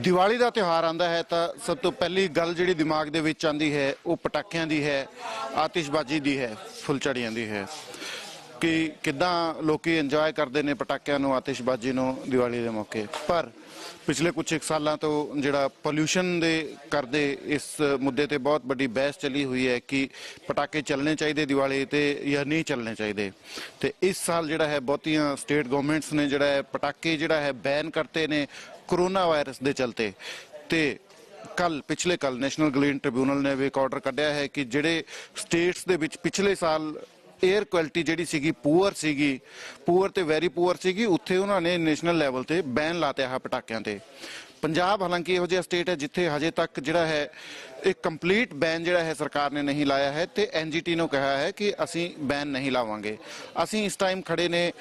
ਦੀਵਾਲੀ ਦਾ ਤਿਉਹਾਰ ਆਂਦਾ ਹੈ ਤਾਂ ਸਭ ਤੋਂ ਪਹਿਲੀ ਗੱਲ ਜਿਹੜੀ ਦਿਮਾਗ ਦੇ ਵਿੱਚ ਆਂਦੀ ਹੈ, ਉਹ ਪਟਾਕਿਆਂ ਦੀ ਹੈ, ਆਤਿਸ਼ਬਾਜ਼ੀ ਦੀ ਹੈ, ਫੁੱਲਝੜੀਆਂ ਦੀ ਹੈ। ਕਿ ਕਿੱਦਾਂ ਲੋਕੀ ਇੰਜੋਏ ਕਰਦੇ ਨੇ ਪਟਾਕਿਆਂ ਨੂੰ, ਆਤਿਸ਼ਬਾਜ਼ੀ ਨੂੰ ਦੀਵਾਲੀ ਦੇ ਮੌਕੇ। ਪਰ ਪਿਛਲੇ ਕੁਝ ਇੱਕ ਸਾਲਾਂ ਤੋਂ ਜਿਹੜਾ ਪੋਲਿਊਸ਼ਨ ਦੇ ਕਰਦੇ ਇਸ ਮੁੱਦੇ ਤੇ ਬਹੁਤ ਵੱਡੀ ਬਹਿਸ ਚੱਲੀ ਹੋਈ ਹੈ ਕਿ ਪਟਾਕੇ ਚੱਲਣੇ ਚਾਹੀਦੇ ਦੀਵਾਲੀ ਤੇ ਜਾਂ ਨਹੀਂ ਚੱਲਣੇ ਚਾਹੀਦੇ। ਤੇ ਇਸ ਸਾਲ ਜਿਹੜਾ ਹੈ, ਬਹੁਤੀਆਂ ਸਟੇਟ ਗਵਰਨਮੈਂਟਸ ਨੇ ਜਿਹੜਾ ਹੈ, ਪਟਾਕੇ ਜਿਹੜਾ ਹੈ ਬੈਨ ਕਰਤੇ ਨੇ। ਕੋਰੋਨਾ ਵਾਇਰਸ ਦੇ ਚਲਤੇ ਤੇ ਕੱਲ ਪਿਛਲੇ ਕੱਲ ਨੈਸ਼ਨਲ ਗ੍ਰੀਨ ਟ੍ਰਿਬਿਊਨਲ ਨੇ ਵੀ ਇੱਕ ਆਰਡਰ ਕੱਢਿਆ ਹੈ ਕਿ ਜਿਹੜੇ ਸਟੇਟਸ ਦੇ ਵਿੱਚ ਪਿਛਲੇ ਸਾਲ 에ਅਰ ਕੁਆਲਿਟੀ ਜਿਹੜੀ ਸੀਗੀ ਪੂਅਰ ਸੀਗੀ ਪੂਅਰ ਤੇ ਵੈਰੀ ਪੂਅਰ ਸੀਗੀ, ਉੱਥੇ ਉਹਨਾਂ ਨੇ ਨੈਸ਼ਨਲ ਲੈਵਲ ਤੇ ਬੈਨ ਲਾਤਿਆ ਹੈ ਪਟਾਕਿਆਂ ਤੇ। ਪੰਜਾਬ ਹਾਲਾਂਕਿ ਇਹੋ ਜਿਹਾ ਸਟੇਟ ਹੈ ਜਿੱਥੇ ਹਜੇ ਤੱਕ ਜਿਹੜਾ ਹੈ ਇੱਕ ਕੰਪਲੀਟ ਬੈਨ ਜਿਹੜਾ ਹੈ ਸਰਕਾਰ ਨੇ ਨਹੀਂ ਲਾਇਆ ਹੈ ਤੇ ਐਨਜੀਟੀ ਨੂੰ ਕਿਹਾ ਹੈ ਕਿ ਅਸੀਂ ਬੈਨ ਨਹੀਂ ਲਾਵਾਂਗੇ। ਅਸੀਂ ਇਸ ਟਾਈਮ ਖੜੇ ਨੇ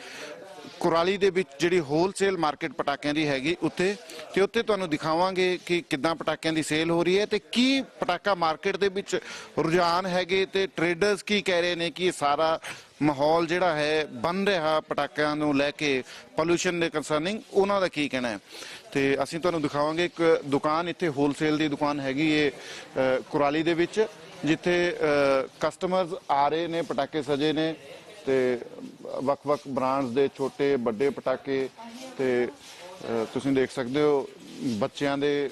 ਕੁਰਾਲੀ ਦੇ ਵਿੱਚ ਜਿਹੜੀ ਹੋਲਸੇਲ ਮਾਰਕੀਟ ਪਟਾਕਿਆਂ ਦੀ ਹੈਗੀ ਉੱਥੇ, ਤੇ ਉੱਥੇ ਤੁਹਾਨੂੰ ਦਿਖਾਵਾਂਗੇ ਕਿ ਕਿੱਦਾਂ ਪਟਾਕਿਆਂ ਦੀ ਸੇਲ ਹੋ ਰਹੀ ਹੈ ਤੇ ਕੀ ਪਟਾਕਾ ਮਾਰਕੀਟ ਦੇ ਵਿੱਚ ਰੁਝਾਨ ਹੈਗੇ ਤੇ ਟ੍ਰੇਡਰਸ ਕੀ ਕਹਿ ਰਹੇ ਨੇ ਕਿ ਇਹ ਸਾਰਾ ਮਾਹੌਲ ਜਿਹੜਾ ਹੈ, ਬਣ ਰਿਹਾ ਪਟਾਕਿਆਂ ਨੂੰ ਲੈ ਕੇ ਪੋਲੂਸ਼ਨ ਦੇ ਕੰਸਰਨਿੰਗ ਉਹਨਾਂ ਦਾ ਕੀ ਕਹਿਣਾ ਹੈ? ਤੇ ਅਸੀਂ ਤੁਹਾਨੂੰ ਦਿਖਾਵਾਂਗੇ ਇੱਕ ਦੁਕਾਨ ਇੱਥੇ ਹੋਲਸੇਲ ਦੀ ਦੁਕਾਨ ਹੈਗੀ ਏ ਕੁਰਾਲੀ ਦੇ ਵਿੱਚ, ਜਿੱਥੇ ਕਸਟਮਰਸ ਆ ਰਹੇ ਨੇ, ਪਟਾਕੇ ਸਜੇ ਨੇ। ਤੇ ਵੱਖ-ਵੱਖ ਬ੍ਰਾਂਡਸ ਦੇ ਛੋਟੇ, ਵੱਡੇ ਪਟਾਕੇ ਤੇ ਤੁਸੀਂ ਦੇਖ ਸਕਦੇ ਹੋ, ਬੱਚਿਆਂ ਦੇ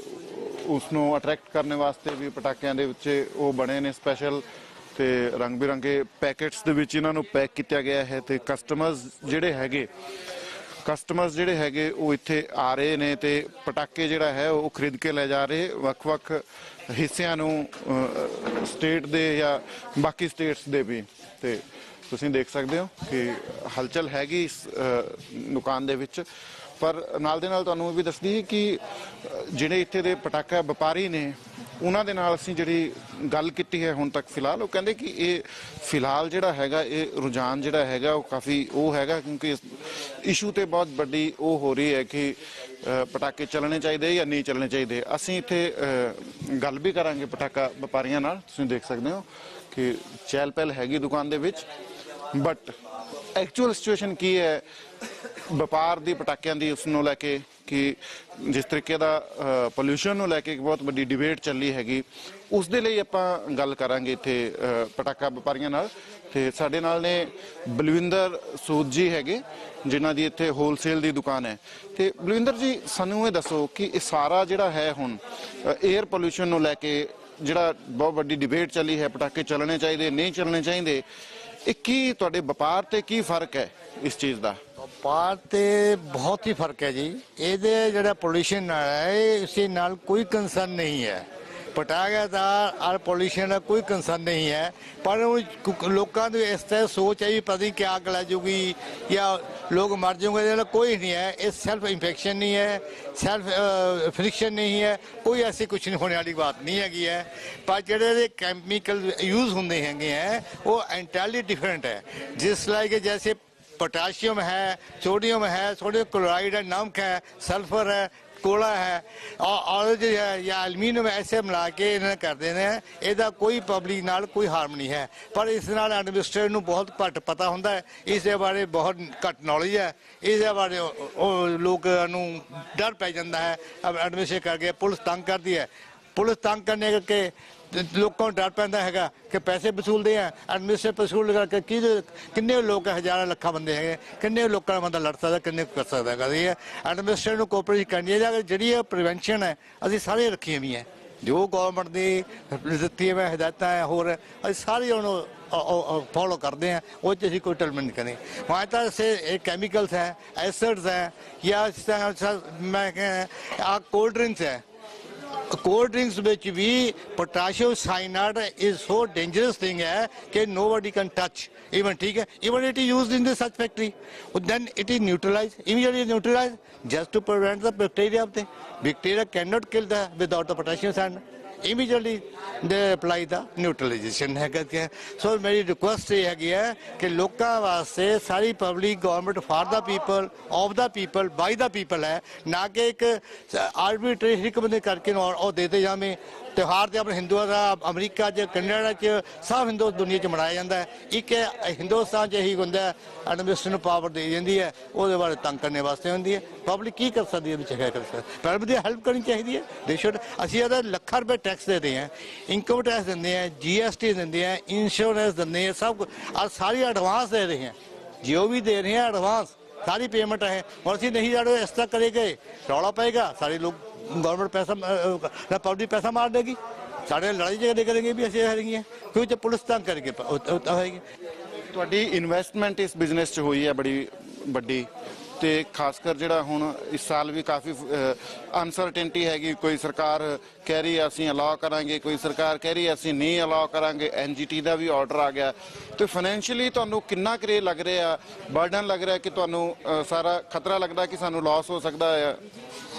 ਉਸ ਨੂੰ ਅਟਰੈਕਟ ਕਰਨ ਵਾਸਤੇ ਵੀ ਪਟਾਕਿਆਂ ਦੇ ਵਿੱਚ ਉਹ ਬਣੇ ਨੇ ਸਪੈਸ਼ਲ ਤੇ ਰੰਗ ਬਿਰੰਗੇ ਪੈਕੇਟਸ ਦੇ ਵਿੱਚ ਇਹਨਾਂ ਨੂੰ ਪੈਕ ਕੀਤਾ ਗਿਆ ਹੈ ਤੇ ਕਸਟਮਰਸ ਜਿਹੜੇ ਹੈਗੇ ਕਸਟਮਰਸ ਜਿਹੜੇ ਹੈਗੇ ਉਹ ਇੱਥੇ ਆ ਰਹੇ ਨੇ ਤੇ ਪਟਾਕੇ ਜਿਹੜਾ ਹੈ ਉਹ ਖਰੀਦ ਕੇ ਲੈ ਜਾ ਰਹੇ ਵੱਖ-ਵੱਖ ਹਿੱਸਿਆਂ ਨੂੰ ਸਟੇਟ ਦੇ ਜਾਂ ਬਾਕੀ ਸਟੇਟਸ ਦੇ ਵੀ ਤੇ ਤੁਸੀਂ ਦੇਖ ਸਕਦੇ ਹੋ ਕਿ ਹਲਚਲ ਹੈਗੀ ਇਸ ਦੁਕਾਨ ਦੇ ਵਿੱਚ। ਪਰ ਨਾਲ ਦੇ ਨਾਲ ਤੁਹਾਨੂੰ ਇਹ ਵੀ ਦੱਸਦੀ ਹੈ ਕਿ ਜਿਹੜੇ ਇੱਥੇ ਦੇ ਪਟਾਕਾ ਵਪਾਰੀ ਨੇ, ਉਹਨਾਂ ਦੇ ਨਾਲ ਅਸੀਂ ਜਿਹੜੀ ਗੱਲ ਕੀਤੀ ਹੈ ਹੁਣ ਤੱਕ ਫਿਲਹਾਲ, ਉਹ ਕਹਿੰਦੇ ਕਿ ਇਹ ਫਿਲਹਾਲ ਜਿਹੜਾ ਹੈਗਾ, ਇਹ ਰੁਝਾਨ ਜਿਹੜਾ ਹੈਗਾ, ਉਹ ਕਾਫੀ ਉਹ ਹੈਗਾ ਕਿਉਂਕਿ ਇਸ਼ੂ ਤੇ ਬਹੁਤ ਵੱਡੀ ਉਹ ਹੋ ਰਹੀ ਹੈ ਕਿ ਪਟਾਕੇ ਚੱਲਣੇ ਚਾਹੀਦੇ ਜਾਂ ਨਹੀਂ ਚੱਲਣੇ ਚਾਹੀਦੇ। ਅਸੀਂ ਇੱਥੇ ਗੱਲ ਵੀ ਕਰਾਂਗੇ ਪਟਾਕਾ ਵਪਾਰੀਆਂ ਨਾਲ। ਤੁਸੀਂ ਦੇਖ ਸਕਦੇ ਹੋ ਕਿ ਚਹਿਲ ਪਹਿਲ ਹੈਗੀ ਦੁਕਾਨ ਦੇ ਵਿੱਚ। ਬਟ ਐਕਚੁਅਲ ਸਿਚੁਏਸ਼ਨ ਕੀ ਹੈ? ਵਪਾਰ ਦੀ ਪਟਾਕਿਆਂ ਦੀ ਉਸ ਨੂੰ ਲੈ ਕੇ ਕਿ ਜਿਸ ਤਰੀਕੇ ਦਾ ਪੋਲੂਸ਼ਨ ਨੂੰ ਲੈ ਕੇ ਇੱਕ ਬਹੁਤ ਵੱਡੀ ਡਿਬੇਟ ਚੱਲੀ ਹੈਗੀ। ਉਸ ਦੇ ਲਈ ਆਪਾਂ ਗੱਲ ਕਰਾਂਗੇ ਇੱਥੇ ਪਟਾਕਾ ਵਪਾਰੀਆਂ ਨਾਲ। ਤੇ ਸਾਡੇ ਨਾਲ ਨੇ ਬਲਵਿੰਦਰ ਸੂਦ ਜੀ ਹੈਗੇ, ਜਿਨ੍ਹਾਂ ਦੀ ਇੱਥੇ ਹੋਲਸੇਲ ਦੀ ਦੁਕਾਨ ਹੈ। ਤੇ ਬਲਵਿੰਦਰ ਜੀ, ਸਾਨੂੰ ਇਹ ਦੱਸੋ ਕਿ ਇਹ ਸਾਰਾ ਜਿਹੜਾ ਹੈ ਹੁਣ 에ਅਰ ਪੋਲੂਸ਼ਨ ਨੂੰ ਲੈ ਕੇ ਜਿਹੜਾ ਬਹੁਤ ਵੱਡੀ ਡਿਬੇਟ ਚੱਲੀ ਹੈ, ਪਟਾਕੇ ਚੱਲਣੇ ਚਾਹੀਦੇ, ਨਹੀਂ ਚੱਲਣੇ ਚਾਹੀਦੇ ਇਹ ਕੀ ਤੁਹਾਡੇ ਵਪਾਰ ਤੇ ਕੀ ਫ਼ਰਕ ਹੈ ਇਸ ਚੀਜ਼ ਦਾ? ਵਪਾਰ ਤੇ ਬਹੁਤ ਹੀ ਫ਼ਰਕ ਹੈ ਜੀ। ਇਹਦੇ ਜਿਹੜਾ ਪੋਲੂਸ਼ਨ ਨਾਲ ਹੈ, ਇਹ ਇਸੇ ਨਾਲ ਕੋਈ ਕੰਸਰਨ ਨਹੀਂ ਹੈ। ਪਟਾਗਾ ਦਾ ਔਰ ਪੋਲੂਸ਼ਨ ਦਾ ਕੋਈ ਕੰਸਰਨ ਨਹੀਂ ਹੈ। ਪਰ ਲੋਕਾਂ ਦੀ ਇਸ ਤਰ੍ਹਾਂ ਸੋਚ ਹੈ ਵੀ ਪਤਾ ਨਹੀਂ ਕਿਆ ਅੱਗ ਲੱਗ ਜੂਗੀ ਜਾਂ लोग मर जाएँगे कोई नहीं है। ये सेल्फ इन्फेक्शन नहीं है सेल्फ फ्रिक्शन नहीं है। कोई ऐसी कुछ नहीं, होने वाली बात नहीं हैगी है। पर जोड़े कैमिकल यूज़ होंगे है हैं वो एंटायरली डिफरेंट है। जिस लाइक जैसे पोटाशियम है सोडियम है सोडियम क्लोराइड है, नमक है सल्फ़र है ਕੋਲਾ ਹੈ। ਔਰ ਹੈ ਜਾਂ ਐਲੂਮੀਨੀਅਮ ਐਸੇ ਮਿਲਾ ਕੇ ਇਹਨਾਂ ਕਰਦੇ ਨੇ ਇਹਦਾ ਕੋਈ ਪਬਲਿਕ ਨਾਲ ਕੋਈ ਹਾਰਮ ਨਹੀਂ ਹੈ। ਪਰ ਇਸ ਨਾਲ ਐਡਮਿਨਿਸਟ੍ਰੇਟਰ ਨੂੰ ਬਹੁਤ ਘੱਟ ਪਤਾ ਹੁੰਦਾ ਹੈ। ਇਸ ਦੇ ਬਾਰੇ ਬਹੁਤ ਘੱਟ ਨੌਲੇਜ ਹੈ। ਇਸ ਦੇ ਬਾਰੇ ਉਹ ਲੋਕਾਂ ਨੂੰ ਡਰ ਪੈ ਜਾਂਦਾ ਹੈ। ਐਡਮਿਨਿਸਟ੍ਰੇਟ ਕਰਕੇ ਪੁਲਿਸ ਤੰਗ ਕਰਦੀ ਹੈ। ਪੁਲਿਸ ਤੰਗ ਕਰਨੇ ਕਰਕੇ ਲੋਕਾਂ ਨੂੰ ਡਰ ਪੈਂਦਾ ਹੈਗਾ ਕਿ ਪੈਸੇ ਵਸੂਲਦੇ ਆ ਐਡਮਿਨਿਸਟ੍ਰੇਟਿਵ ਵਸੂਲ ਕਰਕੇ ਕੀ ਕਿੰਨੇ ਲੋਕ ਹਜ਼ਾਰਾਂ ਲੱਖਾਂ ਬੰਦੇ ਹੈਗੇ, ਕਿੰਨੇ ਲੋਕਾਂ ਦਾ ਬੰਦਾ ਲੜ ਸਕਦਾ, ਕਿੰਨੇ ਕਰ ਸਕਦਾ ਹੈਗਾ। ਇਹ ਐਡਮਿਨਿਸਟ੍ਰੇਟਿਵ ਨੂੰ ਕੋਆਪਰੇਟ ਕਰਨੀ ਹੈ ਜਿਹੜੀ ਪ੍ਰੀਵੈਂਸ਼ਨ ਹੈ, ਅਸੀਂ ਸਾਰੇ ਰੱਖੀਆਂ ਵੀ ਹੈ ਜੋ ਗਵਰਨਮੈਂਟ ਦੀ ਦਿੱਤੀ ਹੈ ਹਦਾਇਤਾਂ ਹੈ, ਹੋਰ ਅਸੀਂ ਸਾਰੇ ਉਹਨੂੰ ਫੋਲੋ ਕਰਦੇ ਆ ਉਹ ਚ ਅਸੀਂ ਕੋਈ ਟਲਮੈਂਟ ਕਰੇ ਵਾਂ ਤਾਂ ਸੇ ਇਹ ਕੈਮੀਕਲਸ ਹੈ ਐਸਿਡਸ ਹੈ, ਜਾਂ ਇਸ ਤਰ੍ਹਾਂ ਮੈਂ ਆ ਕੋਲਡ ਡਰਿੰਕਸ ਹੈ cold drinks which we potassium cyanide is so dangerous thing hai, that nobody can touch. Even, even it is used in the such factory. Then it is neutralized, immediately neutralized just to prevent the bacteria. Bacteria cannot kill the without the potassium cyanide. Immediately ਦੇ apply ਦਾ ਨਿਊਟਰਲਾਈਜੇਸ਼ਨ ਹੈਗਾ ਕਿ ਸੋ ਮੇਰੀ request ਇਹ ਹੈਗੀ ਹੈ ਕਿ ਲੋਕਾਂ ਵਾਸਤੇ ਸਾਰੀ public government for the people of the people by the people ਹੈ। ਨਾ ਕਿ ਇੱਕ ਆਰਬਿਟਰੀ ਇੱਕ ਬੰਦੇ ਕਰਕੇ ਨੂੰ ਉਹ ਦੇਤੇ ਜਾਵੇ। ਤਿਉਹਾਰ ਤੇ ਆਪਣੇ ਹਿੰਦੂਆਂ ਦਾ, ਅਮਰੀਕਾ 'ਚ, ਕੈਨੇਡਾ 'ਚ, ਸਭ ਹਿੰਦੂ ਦੁਨੀਆ 'ਚ ਮਨਾਇਆ ਜਾਂਦਾ ਹੈ। ਇੱਕ ਇਹ ਹਿੰਦੁਸਤਾਨ 'ਚ ਇਹੀ ਹੁੰਦਾ ਐਡਮਿਨਿਸਟ੍ਰੇਸ਼ਨ ਨੂੰ ਪਾਵਰ ਦੇ ਜਾਂਦੀ ਹੈ, ਉਹਦੇ ਬਾਰੇ ਤੰਗ ਕਰਨੇ ਵਾਸਤੇ ਹੁੰਦੀ ਹੈ। ਪਬਲਿਕ ਕੀ ਕਰ ਸਕਦੀ ਹੈ ਵਿੱਚ ਕਰ ਸਕਦੀ ਪਰ ਦੀ ਹੈਲਪ ਕਰਨੀ ਚਾਹੀਦੀ ਹੈ। ਦੇ ਸ਼ੁੱਡ ਅਸੀਂ ਇਹਦਾ ਲੱਖਾਂ ਰੁਪਏ ਟੈਕਸ ਦੇਦੇ ਹਾਂ। ਇਨਕਮ ਟੈਕਸ ਦਿੰਦੇ ਹਾਂ ਜੀਐਸਟੀ ਦਿੰਦੇ ਹਾਂ ਇੰਸ਼ੋਰੈਂਸ ਦਿੰਦੇ ਹਾਂ, ਸਭ ਕੁਛ। ਔਰ ਸਾਰੀ ਐਡਵਾਂਸ ਦੇ ਰਹੇ ਹਾਂ। ਜਿਓ ਵੀ ਦੇ ਰਹੇ ਹਾਂ ਐਡਵਾਂਸ ਸਾਰੀ ਪੇਮੈਂਟ ਹੈ। ਹੁਣ ਅਸੀਂ ਨਹੀਂ ਜਾਣੋ, ਇਸ ਤਰ੍ਹਾਂ ਕਰੇ ਗਏ। ਰੌਲਾ ਪਏਗਾ। ਸਾਰੇ ਲੋਕ ਗਵਰਨਮੈਂਟ ਪੈਸਾ ਨਾ ਪੈਸਾ ਮਾਰ ਦੇਗੀ। ਸਾਡੇ ਲੜਾਈ ਝਗੜੇ ਕरेंगे ਵੀ ਅਸੀਂ ਹਰਾਂਗੇ ਕਿਉਂਕਿ ਪੁਲਿਸ ਤੰਗ ਕਰਕੇ ਹੋਏਗੀ ਤੁਹਾਡੀ ਇਨਵੈਸਟਮੈਂਟ ਇਸ ਬਿਜ਼ਨਸ 'ਚ ਹੋਈ ਹੈ ਬੜੀ ਵੱਡੀ ਤੇ ਖਾਸ ਕਰ ਜਿਹੜਾ ਹੁਣ ਇਸ ਸਾਲ ਵੀ ਕਾਫੀ ਅਨਸਰਟੇਨਟੀ ਹੈਗੀ। ਕੋਈ ਸਰਕਾਰ ਕਹਿ ਰਹੀ ਹੈ, ਅਸੀਂ ਅਲਾਉ ਕਰਾਂਗੇ, ਕੋਈ ਸਰਕਾਰ ਕਹਿ ਰਹੀ ਹੈ, ਅਸੀਂ ਨਹੀਂ ਅਲਾਉ ਕਰਾਂਗੇ। ਐਨਜੀਟੀ ਦਾ ਵੀ ਆਰਡਰ ਆ ਗਿਆ। ਤੇ ਫਾਈਨੈਂਸ਼ੀਅਲੀ ਤੁਹਾਨੂੰ ਕਿੰਨਾ ਕਰੇ ਲੱਗ ਰਿਹਾ? ਬਰਡਨ ਲੱਗ ਰਿਹਾ ਕਿ ਤੁਹਾਨੂੰ ਸਾਰਾ ਖਤਰਾ ਲੱਗਦਾ ਕਿ ਸਾਨੂੰ ਲਾਸ ਹੋ ਸਕਦਾ ਹੈ?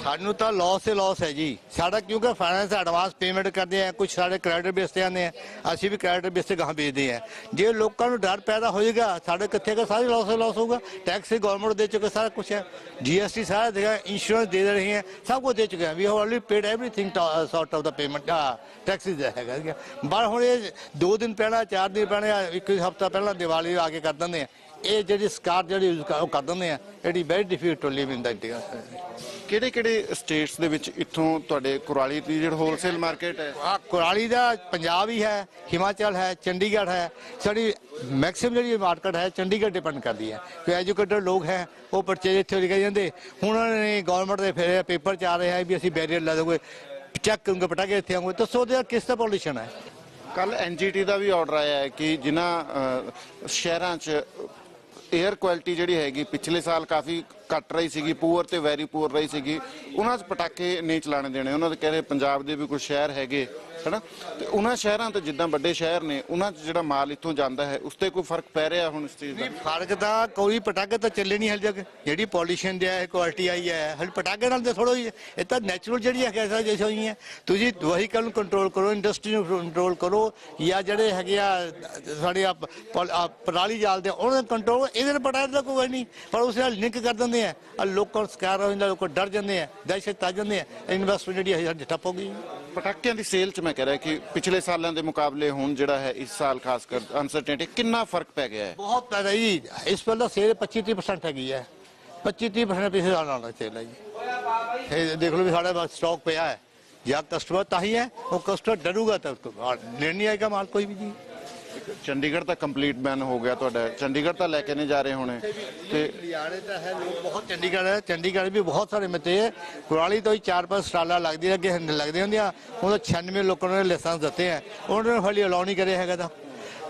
ਸਾਨੂੰ ਤਾਂ ਲਾਸ ਹੀ ਲਾਸ ਹੈ ਜੀ। ਸਾਡਾ ਕਿਉਂਕਿ ਫਾਈਨੈਂਸ ਐਡਵਾਂਸ ਪੇਮੈਂਟ ਕਰਦੇ ਆ ਕੁਝ ਸਾਡੇ ਕ੍ਰੈਡਿਟ ਬੇਸ ਤੇ ਆਉਂਦੇ ਆ, ਅਸੀਂ ਵੀ ਕ੍ਰੈਡਿਟ ਬੇਸ ਤੇ ਗਾਹ ਵੇਚਦੇ ਆ। ਜੇ ਲੋਕਾਂ ਨੂੰ ਡਰ ਪੈਦਾ ਹੋਏਗਾ, ਸਾਡੇ ਕਿੱਥੇ ਕਾ ਸਾਰੀ ਲਾਸ ਹੀ ਲਾਸ ਹੋਊਗਾ? ਟੈਕਸ ਗਵਰਨਮੈਂਟ ਦੇ ਚੁੱਕੇ ਸਾਰਾ ਕੁਝ ਹੈ। ਜੀਐਸਟੀ ਸਾਰਾ ਦੇ ਇੰਸ਼ੋਰੈਂਸ ਦੇ ਰਹੇ ਹੈ ਸਭ ਕੁਝ ਦੇ ਚੁੱਕੇ ਆ। We already paid everything sort of the payment taxes ਦਾ ਹੈਗਾ ਜੀ। ਪਰ ਹੁਣ ਇਹ ਦੋ ਦਿਨ ਪਹਿਲਾਂ, ਚਾਰ ਦਿਨ ਪਹਿਲਾਂ ਇੱਕ ਹਫਤਾ ਪਹਿਲਾਂ ਦੀਵਾਲੀ ਆ ਕੇ ਕਰ ਦਿੰਦੇ ਆ। ਇਹ ਜਿਹੜੀ ਸਕਾਰ ਜਿਹੜੀ ਕਰ- ਉਹ ਕਰ ਦਿੰਦੇ ਆ is very difficult to live in that ਕਿਹੜੇ ਕਿਹੜੇ ਸਟੇਟਸ ਦੇ ਵਿੱਚ ਇੱਥੋਂ ਤੁਹਾਡੇ ਕੁਰਾਲੀ ਦੀ ਜਿਹੜਾ ਹੋਲਸੇਲ ਮਾਰਕੀਟ ਹੈ? ਆ ਕੁਰਾਲੀ ਦਾ ਪੰਜਾਬ ਹੀ ਹੈ ਹਿਮਾਚਲ ਹੈ ਚੰਡੀਗੜ੍ਹ ਹੈ। ਸਾਡੀ ਮੈਕਸਿਮਮ ਜਿਹੜੀ ਮਾਰਕੀਟ ਹੈ ਚੰਡੀਗੜ੍ਹ ਡਿਪੈਂਡ ਕਰਦੀ ਹੈ। ਕਿ ਐਜੂਕੇਟਡ ਲੋਕ ਹੈ ਉਹ ਪਰਚੇਜ ਇੱਥੇ ਲਿਖੇ ਜਾਂਦੇ। ਹੁਣ ਉਹਨਾਂ ਨੇ ਗਵਰਨਮੈਂਟ ਦੇ ਫਿਰ ਪੇਪਰ ਚ ਆ ਰਹੇ ਹੈ ਵੀ ਅਸੀਂ ਬੈਰੀਅਰ ਲਾ ਦੋਗੇ ਚੈੱਕ ਕਰੂੰਗੇ ਪਟਾਕੇ ਇੱਥੇ ਆਉਂਗੇ। ਤਾਂ ਸੋ ਦੇ ਕਿਸ ਦਾ ਪੋਲੀਸ਼ਨ ਹੈ? ਕੱਲ ਐਨਜੀਟੀ ਦਾ ਵੀ ਆਰਡਰ ਆਇਆ ਹੈ ਕਿ ਜਿਨ੍ਹਾਂ ਸ਼ਹਿਰਾਂ 'ਚ 에ਅਰ ਕੁਆਲਿਟੀ ਜਿਹੜੀ ਹੈਗੀ, ਪਿਛਲੇ ਸਾਲ ਕਾਫੀ ਘੱਟ ਰਹੀ ਸੀਗੀ ਪੂਅਰ ਤੇ ਵੈਰੀ ਪੂਅਰ ਰਹੀ ਸੀਗੀ। ਉਹਨਾਂ 'ਚ ਪਟਾਕੇ ਨਹੀਂ ਚਲਾਣੇ ਦੇਣੇ। ਉਹਨਾਂ ਦੇ ਕਹਿੰਦੇ ਪੰਜਾਬ ਦੇ ਵੀ ਕੁਝ ਸ਼ਹਿਰ ਹੈਗੇ ਹਨਾ? ਤੇ ਉਹਨਾਂ ਸ਼ਹਿਰਾਂ ਤੇ ਜਿੱਦਾਂ ਵੱਡੇ ਸ਼ਹਿਰ ਨੇ ਉਹਨਾਂ 'ਚ ਜਿਹੜਾ ਮਾਲ ਇੱਥੋਂ ਜਾਂਦਾ ਹੈ ਉਸ ਤੇ ਕੋਈ ਫ਼ਰਕ ਪੈ ਰਿਹਾ ਹੁਣ ਇਸ ਚੀਜ਼ ਦਾ? ਫ਼ਰਕ ਤਾਂ ਕੋਈ ਪਟਾਕੇ ਤਾਂ ਚੱਲੇ ਨਹੀਂ ਹਲ ਜਗ ਜਿਹੜੀ ਪੋਲੀਸ਼ਨ ਦੀ ਹੈ ਕੁਆਲਿਟੀ ਆਈ ਹੈ ਹਲ ਪਟਾਕੇ ਨਾਲ ਤਾਂ ਥੋੜਾ ਹੀ ਹੈ। ਇਹ ਤਾਂ ਨੈਚੁਰਲ ਜਿਹੜੀ ਹੈ ਕਿਸਾ ਜੈਸਾ ਹੋਈ ਹੈ। ਤੁਸੀਂ ਵਹੀਕਲ ਨੂੰ ਕੰਟਰੋਲ ਕਰੋ ਇੰਡਸਟਰੀ ਨੂੰ ਕੰਟਰੋਲ ਕਰੋ ਜਾਂ ਜਿਹੜੇ ਹੈਗੇ ਆ ਸਾਡੇ ਆ ਪਰਾਲੀ ਜਾਲਦੇ ਆ, ਉਹਨਾਂ ਦਾ ਕੰਟਰੋਲ ਇਹਦੇ ਨਾਲ ਪਟਾਕੇ ਦਾ ਕੋਈ ਨਹੀਂ। ਪਰ ਉਸ ਨਾਲ ਲਿੰਕ ਕਰ ਦਿੰਦੇ ਆ। ਲੋਕਾਂ ਨੂੰ ਸਕਾਰ ਹੋ ਜਾਂਦਾ ਲੋਕ ਡਰ ਜਾਂਦੇ ਆ ਦਹਿਸ਼ਤ ਆ ਜਾਂਦੇ ਆ। ਇਨਵੈਸਟਮੈਂਟ ਜਿਹੜੀ ਹੈ ਸਾਡੀ ਠੱਪ ਹੋ ਗਈ। ਪਟਾਕਿਆਂ ਦੀ ਸੇਲ 'ਚ ਮੈਂ ਕਹਿ ਰਿਹਾ ਕਿ ਪਿਛਲੇ ਸਾਲਾਂ ਦੇ ਮੁਕਾਬਲੇ ਹੁਣ ਜਿਹੜਾ ਹੈ ਇਸ ਸਾਲ ਖਾਸ ਕਰ ਅਨਸਰਟੇਨਟੀ ਕਿੰਨਾ ਫ਼ਰਕ ਪੈ ਗਿਆ ਹੈ? ਬਹੁਤ ਪੈਦਾ ਜੀ। ਇਸ ਵੇਲੇ ਤਾਂ ਸੇਲ 25 30% ਹੈਗੀ ਹੈ। 25 30% ਪਿਛਲੇ ਸਾਲ ਨਾਲ ਸੇਲ ਹੈ ਜੀ। ਇਹ ਦੇਖ ਲਓ ਵੀ ਸਾਡੇ ਪਾਸ ਸਟਾਕ ਪਿਆ ਹੈ। ਜਾਂ ਕਸਟਮਰ ਤਾਂ ਹੀ ਹੈ, ਉਹ ਕਸਟਮਰ ਡਰੂਗਾ ਤਾਂ ਲੈਣ ਨਹੀਂ ਆਏਗਾ ਮਾਲ ਕੋਈ ਵੀ ਜੀ। ਚੰਡੀਗੜ੍ਹ ਤਾਂ ਕੰਪਲੀਟ ਬੈਨ ਹੋ ਗਿਆ ਤੁਹਾਡਾ। ਚੰਡੀਗੜ੍ਹ ਤਾਂ ਲੈ ਕੇ ਨਹੀਂ ਜਾ ਰਹੇ ਹੋਣੇ। ਤੇ ਹਰਿਆਣੇ ਤਾਂ ਹੈ ਲੋਕ ਬਹੁਤ ਚੰਡੀਗੜ੍ਹ ਹੈ। ਚੰਡੀਗੜ੍ਹ ਵੀ ਬਹੁਤ ਸਾਰੇ ਮਿੱਤੇ ਹੈ। ਕੁਰਾਲੀ ਤੋਂ ਹੀ ਚਾਰ ਪੰਜ ਸਟਾਲਾਂ ਲੱਗਦੀਆਂ, ਅੱਗੇ ਹਿੰਦ ਲੱਗਦੀਆਂ ਹੁੰਦੀਆਂ। ਉਹ ਤਾਂ 96 ਲੋਕਾਂ ਨੇ ਲਾਇਸੈਂਸ ਦਿੱਤੇ ਹੈ। ਉਹਨਾਂ ਨੇ ਹਾਲੀ ਅਲਾਉ ਨਹੀਂ ਕਰਿਆ ਹੈਗਾ ਤਾਂ।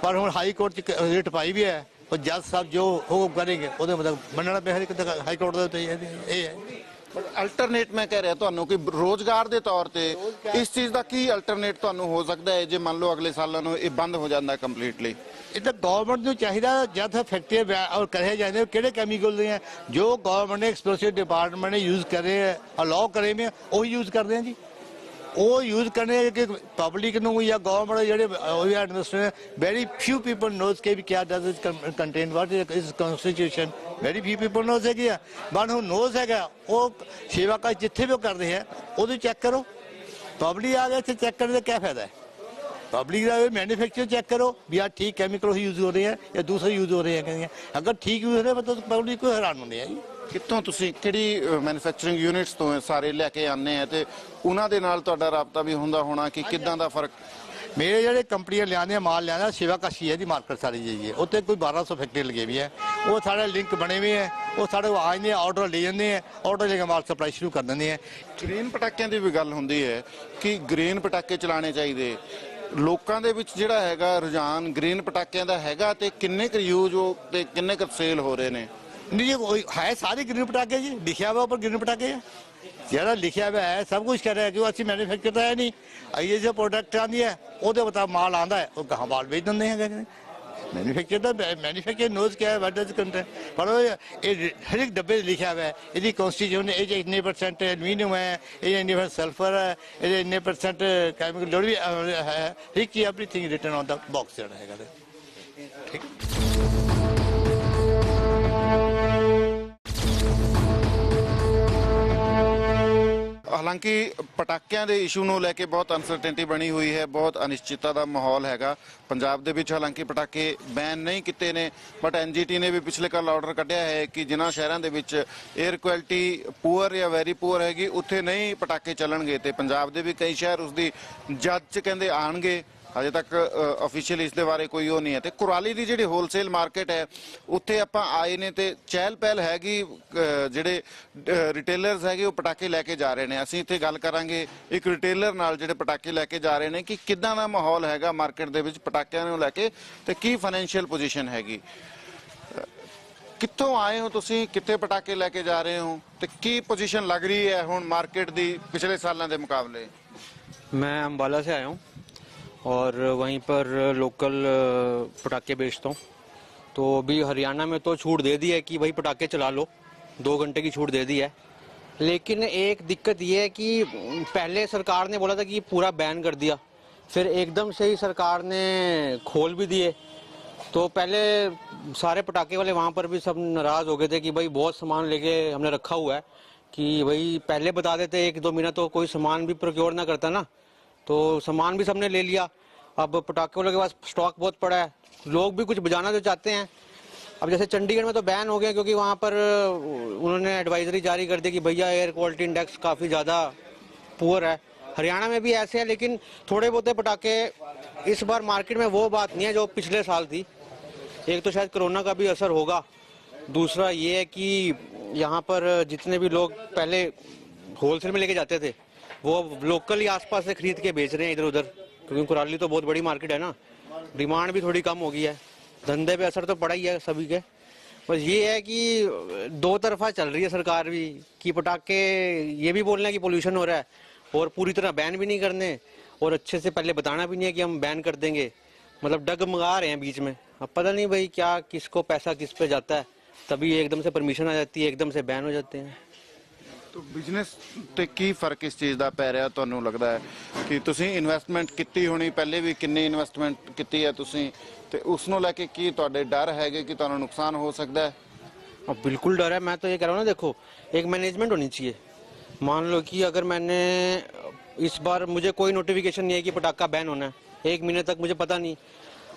ਪਰ ਹੁਣ ਹਾਈ ਕੋਰਟ ਚ ਰੇਟ ਪਾਈ ਵੀ ਹੈ। ਉਹ ਜੱਜ ਸਾਹਿਬ ਜੋ ਹੁਕਮ ਕਰਨਗੇ, ਉਹਦੇ ਮੁਤਾਬਕ ਮੰਨਣਾ ਪਿਆ ਹਰ ਇੱਕ ਹਾਈ ਕੋਰਟ ਦੇ ਉੱਤੇ ਇਹ ਇਹ ਹੈ। ਅਲਟਰਨੇਟ ਮੈਂ ਕਹਿ ਰਿਹਾ ਤੁਹਾਨੂੰ ਕਿ ਰੋਜ਼ਗਾਰ ਦੇ ਤੌਰ ਤੇ ਇਸ ਚੀਜ਼ ਦਾ ਕੀ ਅਲਟਰਨੇਟ ਤੁਹਾਨੂੰ ਹੋ ਸਕਦਾ ਹੈ ਜੇ ਮੰਨ ਲਓ ਅਗਲੇ ਸਾਲਾਂ ਨੂੰ ਇਹ ਬੰਦ ਹੋ ਜਾਂਦਾ ਕੰਪਲੀਟਲੀ ਇਹ ਤਾਂ ਗਵਰਨਮੈਂਟ ਨੂੰ ਚਾਹੀਦਾ ਜਦ ਫੈਕਟਰੀ ਔਰ ਕਰੇ ਜਾਂਦੇ ਕਿਹੜੇ ਕੈਮੀਕਲ ਦੇ ਆ? ਜੋ ਗਵਰਨਮੈਂਟ ਨੇ ਐਕਸਪਲੋਸਿਵ ਡਿਪਾਰਟਮੈਂਟ ਨੇ ਯੂਜ਼ ਕਰੇ ਅਲਾਉ ਕਰੇ ਮੈਂ ਉਹ ਯੂਜ਼ ਕਰਦੇ ਆ ਜੀ। ਉਹ ਯੂਜ਼ ਕਰਨੇ ਕਿ ਪਬਲਿਕ ਨੂੰ ਜਾਂ ਗਵਰਨਮੈਂਟ ਜਿਹੜੇ ਉਹ administration very few people knows ਕਿ ਵੀ ਕਿਆ does it contain what is ਇਸ constitution very few people knows ਹੈ ਕਿ ਬਟ ਹੁਣ ਨੋਜ਼ ਹੈਗਾ ਉਹ ਸੇਵਾ ਕਾ ਜਿੱਥੇ ਵੀ ਉਹ ਕਰਦੇ ਹੈ ਉਹਦੇ ਚੈੱਕ ਕਰੋ ਪਬਲਿਕ ਆ ਗਿਆ ਇੱਥੇ ਚੈੱਕ ਕਰਨ ਦਾ ਕੀ ਫਾਇਦਾ ਹੈ पब्लिक का मैन्युफैक्चर चेक करो भी यार ठीक केमिकल ही यूज हो रहे हैं या दूसरे यूज हो रहे हैं कहीं अगर ठीक यूज हो रहे हैं तो पब्लिक को हैरान होने हैं जी ਕਿੱਥੋਂ ਤੁਸੀਂ ਕਿਹੜੀ ਮੈਨੂਫੈਕਚਰਿੰਗ ਯੂਨਿਟਸ ਤੋਂ ਸਾਰੇ ਲੈ ਕੇ ਆਨੇ ਆ ਤੇ ਉਹਨਾਂ ਦੇ ਨਾਲ ਤੁਹਾਡਾ ਰਾਬਤਾ ਵੀ ਹੁੰਦਾ ਹੋਣਾ ਕਿ ਕਿੱਦਾਂ ਦਾ ਫ਼ਰਕ? ਮੇਰੇ ਜਿਹੜੇ ਕੰਪਨੀਆਂ ਲਿਆਉਂਦੇ ਆ ਮਾਲ ਲਿਆਉਂਦਾ ਸੇਵਾ ਕਾਸ਼ੀ ਹੈ ਦੀ ਮਾਰਕੀਟ ਸਾਰੀ ਜੀ ਹੈ ਉੱਥੇ ਕੋਈ 1200 ਫੈਕਟਰੀ ਲੱਗੇ ਵੀ ਹੈ। ਉਹ ਸਾਰੇ ਲਿੰਕ ਬਣੇ ਹੋਏ ਹੈ। ਉਹ ਸਾਡੇ ਆ ਜਾਂਦੇ ਆਰਡਰ ਲੈ ਜਾਂਦੇ ਆ। ਆਰਡਰ ਲੈ ਕੇ ਮਾਲ ਸਪਲਾਈ ਸ਼ੁਰੂ ਕਰ ਦਿੰਦੇ ਆ। ਗ੍ਰੀਨ ਪਟਾਕਿਆਂ ਦੀ ਵੀ ਗੱਲ ਹੁੰਦੀ ਹੈ ਕਿ ਗ੍ਰੀਨ ਪਟਾਕੇ ਚਲਾਣੇ ਚਾਹੀਦੇ। ਲੋਕਾਂ ਦੇ ਵਿੱਚ ਜਿਹੜਾ ਹੈਗਾ ਰੁਝਾਨ ਗ੍ਰੀਨ ਪਟਾਕਿਆਂ ਦਾ ਹੈਗਾ ਤੇ ਕਿੰਨੇ ਕੁ ਯੂਜ਼ ਤੇ ਕਿੰਨੇ ਕੁ ਸੇਲ ਹੋ ਰਹੇ ਨੇ। ਨਹੀਂ ਇਹ ਕੋਈ ਹੈ ਸਾਰੇ ਗ੍ਰੀਨ ਪਟਾਕੇ ਜੀ ਲਿਖਿਆ ਹੋਇਆ ਉੱਪਰ ਗ੍ਰੀਨ ਪਟਾਕੇ। ਹੈ ਜਿਹੜਾ ਲਿਖਿਆ ਹੋਇਆ ਹੈ ਸਭ ਕੁਝ ਕਰ ਰਿਹਾ ਕਿ ਅਸੀਂ ਮੈਨੂਫੈਕਚਰ ਤਾਂ ਹੈ ਨਹੀਂ। ਇਹ ਜੋ ਪ੍ਰੋਡਕਟ ਆਂਦੀ ਹੈ ਉਹਦੇ ਬਤਾ ਮਾਲ ਆਂਦਾ ਹੈ ਉਹ ਕਹਾਂ ਮਾਲ ਵੇਚ ਦਿੰਦੇ ਹੈਗੇ ਨੇ। ਮੈਨੂਫੈਕਚਰ ਦਾ ਮੈਨੂਫੈਕਚਰ ਨੋਜ਼ ਕਿਆ ਹੈ ਵਾਟ ਡਸ ਕੰਟੈਂਟ ਪਰ ਉਹ ਇਹ ਹਰ ਇੱਕ ਡੱਬੇ 'ਤੇ ਲਿਖਿਆ ਹੋਇਆ ਹੈ ਇਹਦੀ ਕਨਸਟੀਟਿਊਸ਼ਨ ਇਹ 'ਚ ਇੰਨੇ ਪਰਸੈਂਟ ਐਲੂਮੀਨੀਅਮ ਹੈ ਇਹ ਇੰਨੇ ਪਰਸੈਂਟ ਸਲਫਰ ਹੈ ਇਹ ਇੰਨੇ ਪਰਸੈਂਟ ਕੈਮੀਕਲ ਲੋੜ ਵੀ ਅਹ, ਹੈ ਠੀਕ ਹੀ everything written on the box ਜਿਹੜਾ ਹੈਗਾ ਠੀਕ ਹਾਲਾਂਕਿ ਪਟਾਕਿਆਂ ਦੇ ਇਸ਼ੂ ਨੂੰ ਲੈ ਕੇ ਬਹੁਤ ਅਨਸਰਟੇਨਟੀ ਬਣੀ ਹੋਈ ਹੈ, ਬਹੁਤ ਅਨਿਸ਼ਚਿਤਤਾ ਦਾ ਮਾਹੌਲ ਹੈਗਾ। ਪੰਜਾਬ ਦੇ ਵਿੱਚ ਹਾਲਾਂਕਿ ਪਟਾਕੇ ਬੈਨ ਨਹੀਂ ਕੀਤੇ ਨੇ ਬਟ ਐਨਜੀਟੀ ਨੇ ਵੀ ਪਿਛਲੇ ਕੱਲ ਆਰਡਰ ਕੱਢਿਆ ਹੈ ਕਿ ਜਿਨ੍ਹਾਂ ਸ਼ਹਿਰਾਂ ਦੇ ਵਿੱਚ 에ਅਰ ਕੁਆਲਿਟੀ ਪੂਅਰ ਜਾਂ ਵੈਰੀ ਪੂਅਰ ਹੈਗੀ, ਉੱਥੇ ਨਹੀਂ ਪਟਾਕੇ ਚੱਲਣਗੇ ਤੇ ਪੰਜਾਬ ਦੇ ਵੀ ਕਈ ਸ਼ਹਿਰ ਉਸ ਦੀ ਜੱਜ ਚ ਕਹਿੰਦੇ ਆਣਗੇ ਅਜੇ ਤੱਕ ਅਫੀਸ਼ੀਅਲੀ ਇਸ ਦੇ ਬਾਰੇ ਕੋਈ ਉਹ ਨਹੀਂ ਹੈ। ਤੇ ਕੁਰਾਲੀ ਦੀ ਜਿਹੜੀ ਹੋਲਸੇਲ ਮਾਰਕੀਟ ਹੈ, ਉੱਥੇ ਆਪਾਂ ਆਏ ਨੇ ਤੇ ਚਹਿਲ ਪਹਿਲ ਹੈਗੀ ਜਿਹੜੇ ਰਿਟੇਲਰਸ ਹੈਗੇ, ਉਹ ਪਟਾਕੇ ਲੈ ਕੇ ਜਾ ਰਹੇ ਨੇ। ਅਸੀਂ ਇੱਥੇ ਗੱਲ ਕਰਾਂਗੇ ਇੱਕ ਰਿਟੇਲਰ ਨਾਲ ਜਿਹੜੇ ਪਟਾਕੇ ਲੈ ਕੇ ਜਾ ਰਹੇ ਨੇ ਕਿ ਕਿੱਦਾਂ ਦਾ ਮਾਹੌਲ ਹੈਗਾ ਮਾਰਕੀਟ ਦੇ ਵਿੱਚ ਪਟਾਕਿਆਂ ਨੂੰ ਲੈ ਕੇ ਤੇ ਕੀ ਫਾਈਨੈਂਸ਼ੀਅਲ ਪੋਜੀਸ਼ਨ ਹੈਗੀ। ਕਿੱਥੋਂ ਆਏ ਹੋ ਤੁਸੀਂ? ਕਿੱਥੇ ਪਟਾਕੇ ਲੈ ਕੇ ਜਾ ਰਹੇ ਹੋ? ਤੇ ਕੀ ਪੋਜੀਸ਼ਨ ਲੱਗ ਰਹੀ ਹੈ ਹੁਣ ਮਾਰਕੀਟ ਦੀ ਪਿਛਲੇ ਸਾਲਾਂ ਦੇ ਮੁਕਾਬਲੇ? ਮੈਂ ਅੰਬਾਲਾ ਸੇ ਆਇਆ ਹਾਂ। और वहीं पर लोकल पटाखे बेचता हूँ। तो अभी हरियाणा में तो छूट दे दी है कि भाई पटाखे चला लो। दो घंटे की छूट दे दी है। लेकिन एक दिक्कत ये है कि पहले सरकार ने बोला था कि पूरा बैन कर दिया। फिर एकदम से ही सरकार ने खोल भी दिए। तो पहले सारे पटाखे वाले वहाँ पर भी सब नाराज़ हो गए थे कि भाई बहुत सामान लेके हमने रखा हुआ है कि भाई पहले बता देते एक दो महीना तो कोई सामान भी प्रोक्योर ना करता ना। तो सामान भी सबने ले लिया। अब पटाखे वालों के पास स्टॉक बहुत पड़ा है। लोग भी कुछ बजाना जो चाहते हैं। अब जैसे चंडीगढ़ में तो बैन हो गया क्योंकि वहाँ पर, उन्होंने एडवाइजरी जारी कर दी कि भैया एयर क्वालिटी इंडेक्स काफ़ी ज़्यादा पुअर है। हरियाणा में भी ऐसे है, लेकिन थोड़े बहुत पटाखे इस बार मार्केट में वो बात नहीं है जो पिछले साल थी। एक तो शायद कोरोना का भी असर होगा। दूसरा ये है कि यहाँ पर जितने भी लोग पहले होलसेल में लेके जाते थे वो लोकल ही आसपास से खरीद के बेच रहे हैं इधर उधर क्योंकि कुराली तो बहुत बड़ी मार्केट है ना। डिमांड भी थोड़ी कम हो गई है। धंधे पे असर तो पड़ा ही है सभी के। बस ये है कि दो तरफा चल रही है सरकार भी। कि पटाखे, ये भी बोल रहे हैं कि पोल्यूशन हो रहा है। और पूरी तरह बैन भी नहीं करने। और अच्छे से पहले बताना भी नहीं है कि हम बैन कर देंगे। मतलब डग मंगा रहे हैं बीच में। अब पता नहीं भाई क्या, किसको पैसा किस पे जाता है। तभी एकदम से परमिशन आ जाती है, एकदम से बैन हो जाते हैं। ਤੋ ਬਿਜ਼ਨਸ ਤੇ ਕੀ ਫਰਕ ਇਸ ਚੀਜ਼ ਦਾ ਪੈ ਰਿਹਾ ਤੁਹਾਨੂੰ ਲੱਗਦਾ ਹੈ ਕਿ ਤੁਸੀਂ ਇਨਵੈਸਟਮੈਂਟ ਕੀਤੀ ਹੋਣੀ ਪਹਿਲੇ ਵੀ ਕਿੰਨੀ ਇਨਵੈਸਟਮੈਂਟ ਕੀਤੀ ਹੈ ਤੁਸੀਂ ਤੇ ਉਸ ਨੂੰ ਲੈ ਕੇ ਕੀ ਤੁਹਾਡੇ ਡਰ ਹੈਗੇ ਕਿ ਤੁਹਾਨੂੰ ਨੁਕਸਾਨ ਹੋ ਸਕਦਾ ਹੈ अब बिल्कुल डर है मैं तो ये कह रहा हूँ ना देखो एक मैनेजमेंट होनी चाहिए मान लो कि अगर मैंने इस बार मुझे कोई नोटिफिकेशन नहीं है कि पटाखा बैन होना है एक महीने तक मुझे पता नहीं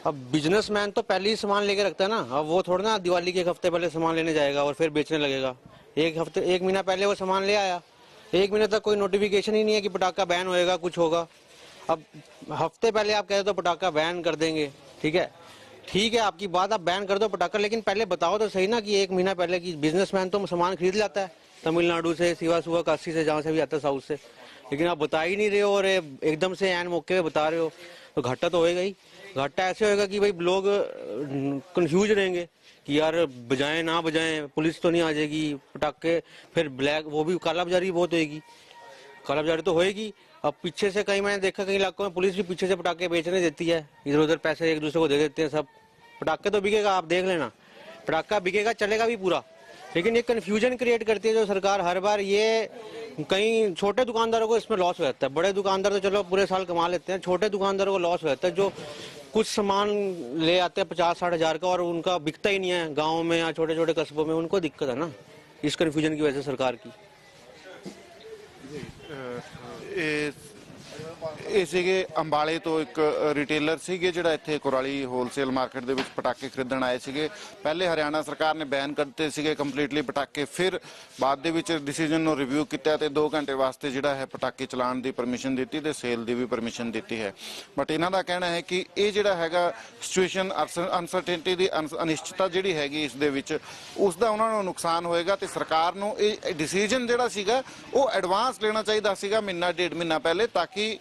अब बिजनेसमैन तो पहले ही सामान लेके रखता है ना अब वो थोड़ा ना दिवाली के एक हफ्ते पहले सामान लेने जाएगा और फिर बेचने लगेगा एक हफ़्ते, एक महीना पहले वो सामान ले आया। एक महीने तक कोई नोटिफिकेशन ही नहीं है कि पटाखा बैन होएगा, कुछ होगा। अब हफ़्ते पहले आप कहते हो पटाखा बैन कर देंगे, ठीक है? ठीक है, आपकी बात आप बैन कर दो पटाखा, लेकिन पहले बताओ तो सही ना कि एक महीना पहले कि बिजनेसमैन तो सामान खरीद लाता है। तमिलनाडु से, सिवा सुबह काशी से, जहाँ से भी आता है साउथ से। लेकिन आप बता ही नहीं रहे हो और एकदम से एन मौके पे बता रहे हो तो घाटा तो होएगा ही। घाटा ऐसे होएगा कि भाई लोग कंफ्यूज रहेंगे। कि यार बजाएँ ना बजाएँ, पुलिस तो नहीं आ जाएगी पटाखे, फिर ब्लैक, वो भी काला बाजारी बहुत होएगी। काला बाजारी तो होगी अब पीछे से कहीं मैंने देखा कई इलाकों में पुलिस भी पीछे से पटाखे बेचने देती है। इधर उधर पैसे एक दूसरे को दे देते हैं सब। पटाखे तो बिकेगा, आप देख लेना। पटाखा बिकेगा, चलेगा भी पूरा। लेकिन ये कन्फ्यूज़न क्रिएट करती है जो सरकार हर बार ये कहीं छोटे दुकानदारों को इसमें लॉस हो जाता है। बड़े दुकानदार तो चलो पूरे साल कमा लेते हैं, छोटे दुकानदारों को लॉस हो जाता है जो कुछ सामान ले आते हैं पचास साठ हज़ार का और उनका बिकता ही नहीं है गाँव में या छोटे छोटे कस्बों में, उनको दिक्कत है ना इस कन्फ्यूज़न की वजह से सरकार की। ਇਹ ਸੀਗੇ ਅੰਬਾਲੇ ਤੋਂ ਇੱਕ ਰਿਟੇਲਰ ਸੀਗੇ ਜਿਹੜਾ ਇੱਥੇ ਕੁਰਾਲੀ ਹੋਲਸੇਲ ਮਾਰਕੀਟ ਦੇ ਵਿੱਚ ਪਟਾਕੇ ਖਰੀਦਣ ਆਏ ਸੀਗੇ। ਪਹਿਲੇ ਹਰਿਆਣਾ ਸਰਕਾਰ ਨੇ ਬੈਨ ਕਰ ਦਿੱਤੇ ਸੀਗੇ ਕੰਪਲੀਟਲੀ ਪਟਾਕੇ। ਫਿਰ ਬਾਅਦ ਦੇ ਵਿੱਚ ਡਿਸੀਜਨ ਨੂੰ ਰਿਵਿਊ ਕੀਤਾ ਤੇ 2 ਘੰਟੇ ਵਾਸਤੇ ਜਿਹੜਾ ਹੈ ਪਟਾਕੇ ਚਲਾਉਣ ਦੀ ਪਰਮਿਸ਼ਨ ਦਿੱਤੀ ਤੇ ਸੇਲ ਦੀ ਵੀ ਪਰਮਿਸ਼ਨ ਦਿੱਤੀ ਹੈ। ਬਟ ਇਹਨਾਂ ਦਾ ਕਹਿਣਾ ਹੈ ਕਿ ਇਹ ਜਿਹੜਾ ਹੈਗਾ ਸਿਚੁਏਸ਼ਨ ਅਨਸਰਟੇਨਟੀ ਦੀ ਅਨਸ- ਅਨਿਸ਼ਚਿਤਤਾ ਜਿਹੜੀ ਹੈਗੀ ਇਸ ਦੇ ਵਿੱਚ ਉਸ ਦਾ ਉਹਨਾਂ ਨੂੰ ਨੁਕਸਾਨ ਹੋਏਗਾ ਤੇ ਸਰਕਾਰ ਨੂੰ ਇਹ ਡਿਸੀਜਨ ਜਿਹੜਾ ਸੀਗਾ ਉਹ ਐਡਵਾਂਸ ਲੈਣਾ ਚਾਹੀਦਾ ਸੀਗਾ ਮਹੀਨਾ, ਡੇਢ ਮਹੀਨਾ ਪਹਿਲੇ ਤਾਂ ਕਿ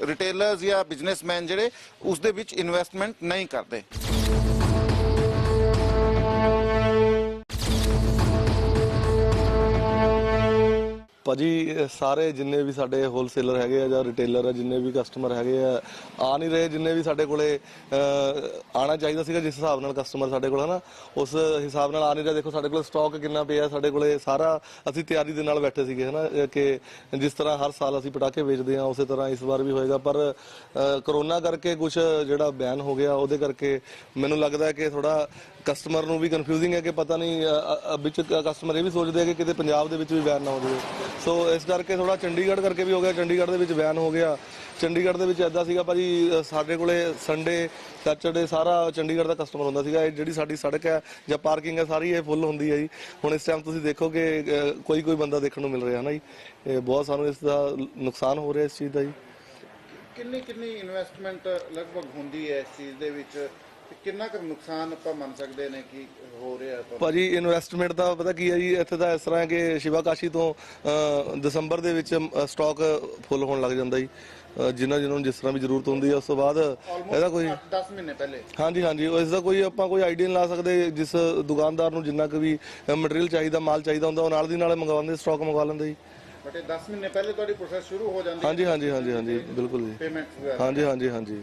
ਰਿਟੇਲਰਸ ਜਾਂ ਬਿਜ਼ਨਸਮੈਨ ਜਿਹੜੇ ਉਸ ਦੇ ਵਿੱਚ ਇਨਵੈਸਟਮੈਂਟ ਨਹੀਂ ਕਰਦੇ। ਭਾਜੀ ਇਹ ਸਾਰੇ ਜਿੰਨੇ ਵੀ ਸਾਡੇ ਹੋਲਸੇਲਰ ਹੈਗੇ ਆ ਜਾਂ ਰਿਟੇਲਰ ਆ ਜਿੰਨੇ ਵੀ ਕਸਟਮਰ ਹੈਗੇ ਆ ਆ ਨਹੀਂ ਰਹੇ ਜਿੰਨੇ ਵੀ ਸਾਡੇ ਕੋਲੇ ਅਹ, ਆਣਾ ਚਾਹੀਦਾ ਸੀਗਾ ਜਿਸ ਹਿਸਾਬ ਨਾਲ ਕਸਟਮਰ ਸਾਡੇ ਕੋਲ ਹਨਾ? ਉਸ ਹਿਸਾਬ ਨਾਲ ਆ ਨਹੀਂ ਰਿਹਾ। ਦੇਖੋ ਸਾਡੇ ਕੋਲ ਸਟਾਕ ਕਿੰਨਾ ਪਿਆ ਸਾਡੇ ਕੋਲੇ ਸਾਰਾ ਅਸੀਂ ਤਿਆਰੀ ਦੇ ਨਾਲ ਬੈਠੇ ਸੀਗੇ ਹਨਾ? ਇਹ ਕਿ ਜਿਸ ਤਰ੍ਹਾਂ ਹਰ ਸਾਲ ਅਸੀਂ ਪਟਾਕੇ ਵੇਚਦੇ ਆ ਉਸੇ ਤਰ੍ਹਾਂ ਇਸ ਵਾਰ ਵੀ ਹੋਏਗਾ। ਪਰ ਕਰੋਨਾ ਕਰਕੇ ਕੁਝ ਜਿਹੜਾ ਬੈਨ ਹੋ ਗਿਆ ਉਹਦੇ ਕਰਕੇ ਮੈਨੂੰ ਲੱਗਦਾ ਹੈ ਕਿ ਥੋੜਾ ਕਸਟਮਰ ਨੂੰ ਵੀ ਕਨਫਿਊਜ਼ਿੰਗ ਹੈ ਕਿ ਪਤਾ ਨਹੀਂ ਵਿੱਚ ਕਸਟਮਰ ਇਹ ਵੀ ਸੋਚਦੇ ਆ ਕਿ ਕਿਤੇ ਪੰਜਾਬ ਦੇ ਵਿੱਚ ਵੀ ਬੈਨ ਨਾ ਹੋ ਜਾਵੇ। ਸੋ ਇਸ ਕਰਕੇ ਥੋੜਾ ਚੰਡੀਗੜ੍ਹ ਕਰਕੇ ਵੀ ਹੋ ਗਿਆ, ਚੰਡੀਗੜ੍ਹ ਦੇ ਵਿੱਚ ਬੈਨ ਹੋ ਗਿਆ। ਚੰਡੀਗੜ੍ਹ ਦੇ ਵਿੱਚ ਐਦਾਂ ਸੀਗਾ ਭਾਜੀ ਸਾਡੇ ਕੋਲੇ ਸੰਡੇ ਸੈਟਰਡੇ ਸਾਰਾ ਚੰਡੀਗੜ੍ਹ ਦਾ ਕਸਟਮਰ ਹੁੰਦਾ ਸੀਗਾ। ਇਹ ਜਿਹੜੀ ਸਾਡੀ ਸੜਕ ਹੈ ਜਾਂ ਪਾਰਕਿੰਗ ਹੈ, ਸਾਰੀ ਇਹ ਫੁੱਲ ਹੁੰਦੀ ਹੈ ਜੀ। ਹੁਣ ਇਸ ਟਾਈਮ ਤੁਸੀਂ ਦੇਖੋ ਕੋਈ ਕੋਈ ਬੰਦਾ ਦੇਖਣ ਨੂੰ ਮਿਲ ਰਿਹਾ ਹੈ ਨਾ ਜੀ। ਇਹ ਬਹੁਤ ਸਾਨੂੰ ਇਸ ਦਾ ਨੁਕਸਾਨ ਹੋ ਰਿਹਾ ਇਸ ਚੀਜ਼ ਦਾ ਜੀ। ਕਿੰਨੀ ਕਿੰਨੀ ਇਨਵੈਸਟਮੈਂਟ ਲਗਭਗ ਹੁੰਦੀ ਹੈ ਇਸ ਚੀਜ਼ ਦੇ ਵਿੱਚ? ਤੇ ਕਿੰਨਾ ਕੁ ਨੁਕਸਾਨ ਆਪਾਂ ਮੰਨ ਸਕਦੇ ਨੇ ਕਿ ਹੋ ਰਿਹਾ ਆਪਾਂ ਭਾਜੀ ਇਨਵੈਸਟਮੈਂਟ ਦਾ ਪਤਾ ਕੀ ਹੈ ਜੀ ਇੱਥੇ ਤਾਂ ਇਸ ਤਰ੍ਹਾਂ ਕਿ ਸ਼ਿਵਾ ਕਾਸ਼ੀ ਤੋਂ ਅ, ਦਸੰਬਰ ਦੇ ਵਿੱਚ ਸਟਾਕ ਫੁੱਲ ਹੋਣ ਲੱਗ ਜਾਂਦਾ ਜੀ। ਅ, ਜਿਨ੍ਹਾਂ ਜਿਨ੍ਹਾਂ ਨੂੰ ਜਿਸ ਤਰ੍ਹਾਂ ਵੀ ਜ਼ਰੂਰਤ ਹੁੰਦੀ ਹੈ ਉਸ ਤੋਂ ਬਾਅਦ ਇਹਦਾ ਕੋਈ 10 ਮਹੀਨੇ ਪਹਿਲੇ। ਹਾਂਜੀ ਹਾਂਜੀ ਉਹ ਇਸ ਦਾ ਕੋਈ ਆਪਾਂ ਕੋਈ ਆਈਡੀਆ ਨਹੀਂ ਲਾ ਸਕਦੇ ਜਿਸ ਦੁਕਾਨਦਾਰ ਨੂੰ ਜਿੰਨਾ ਕੁ ਵੀ ਮਟੀਰੀਅਲ ਚਾਹੀਦਾ ਮਾਲ ਚਾਹੀਦਾ ਹੁੰਦਾ ਉਹ ਨਾਲ ਦੀ ਨਾਲ ਮੰਗਵਾਉਂਦੇ ਸਟਾਕ ਮੰਗਵਾ ਲੈਂਦੇ ਜੀ। ਬਟ ਇਹ 10 ਮਹੀਨੇ ਪਹਿਲੇ ਤੁਹਾਡੀ ਪ੍ਰੋਸੈਸ ਸ਼ੁਰੂ ਹੋ ਜਾਂਦੀ ਹਾਂਜੀ ਹਾਂਜੀ ਹਾਂਜੀ ਹਾਂਜੀ ਬਿਲਕੁਲ ਜੀ। ਪੇਮੈਂਟ ਵਗੈਰਾ। ਹਾਂਜੀ ਹਾਂਜੀ ਹਾਂਜੀ।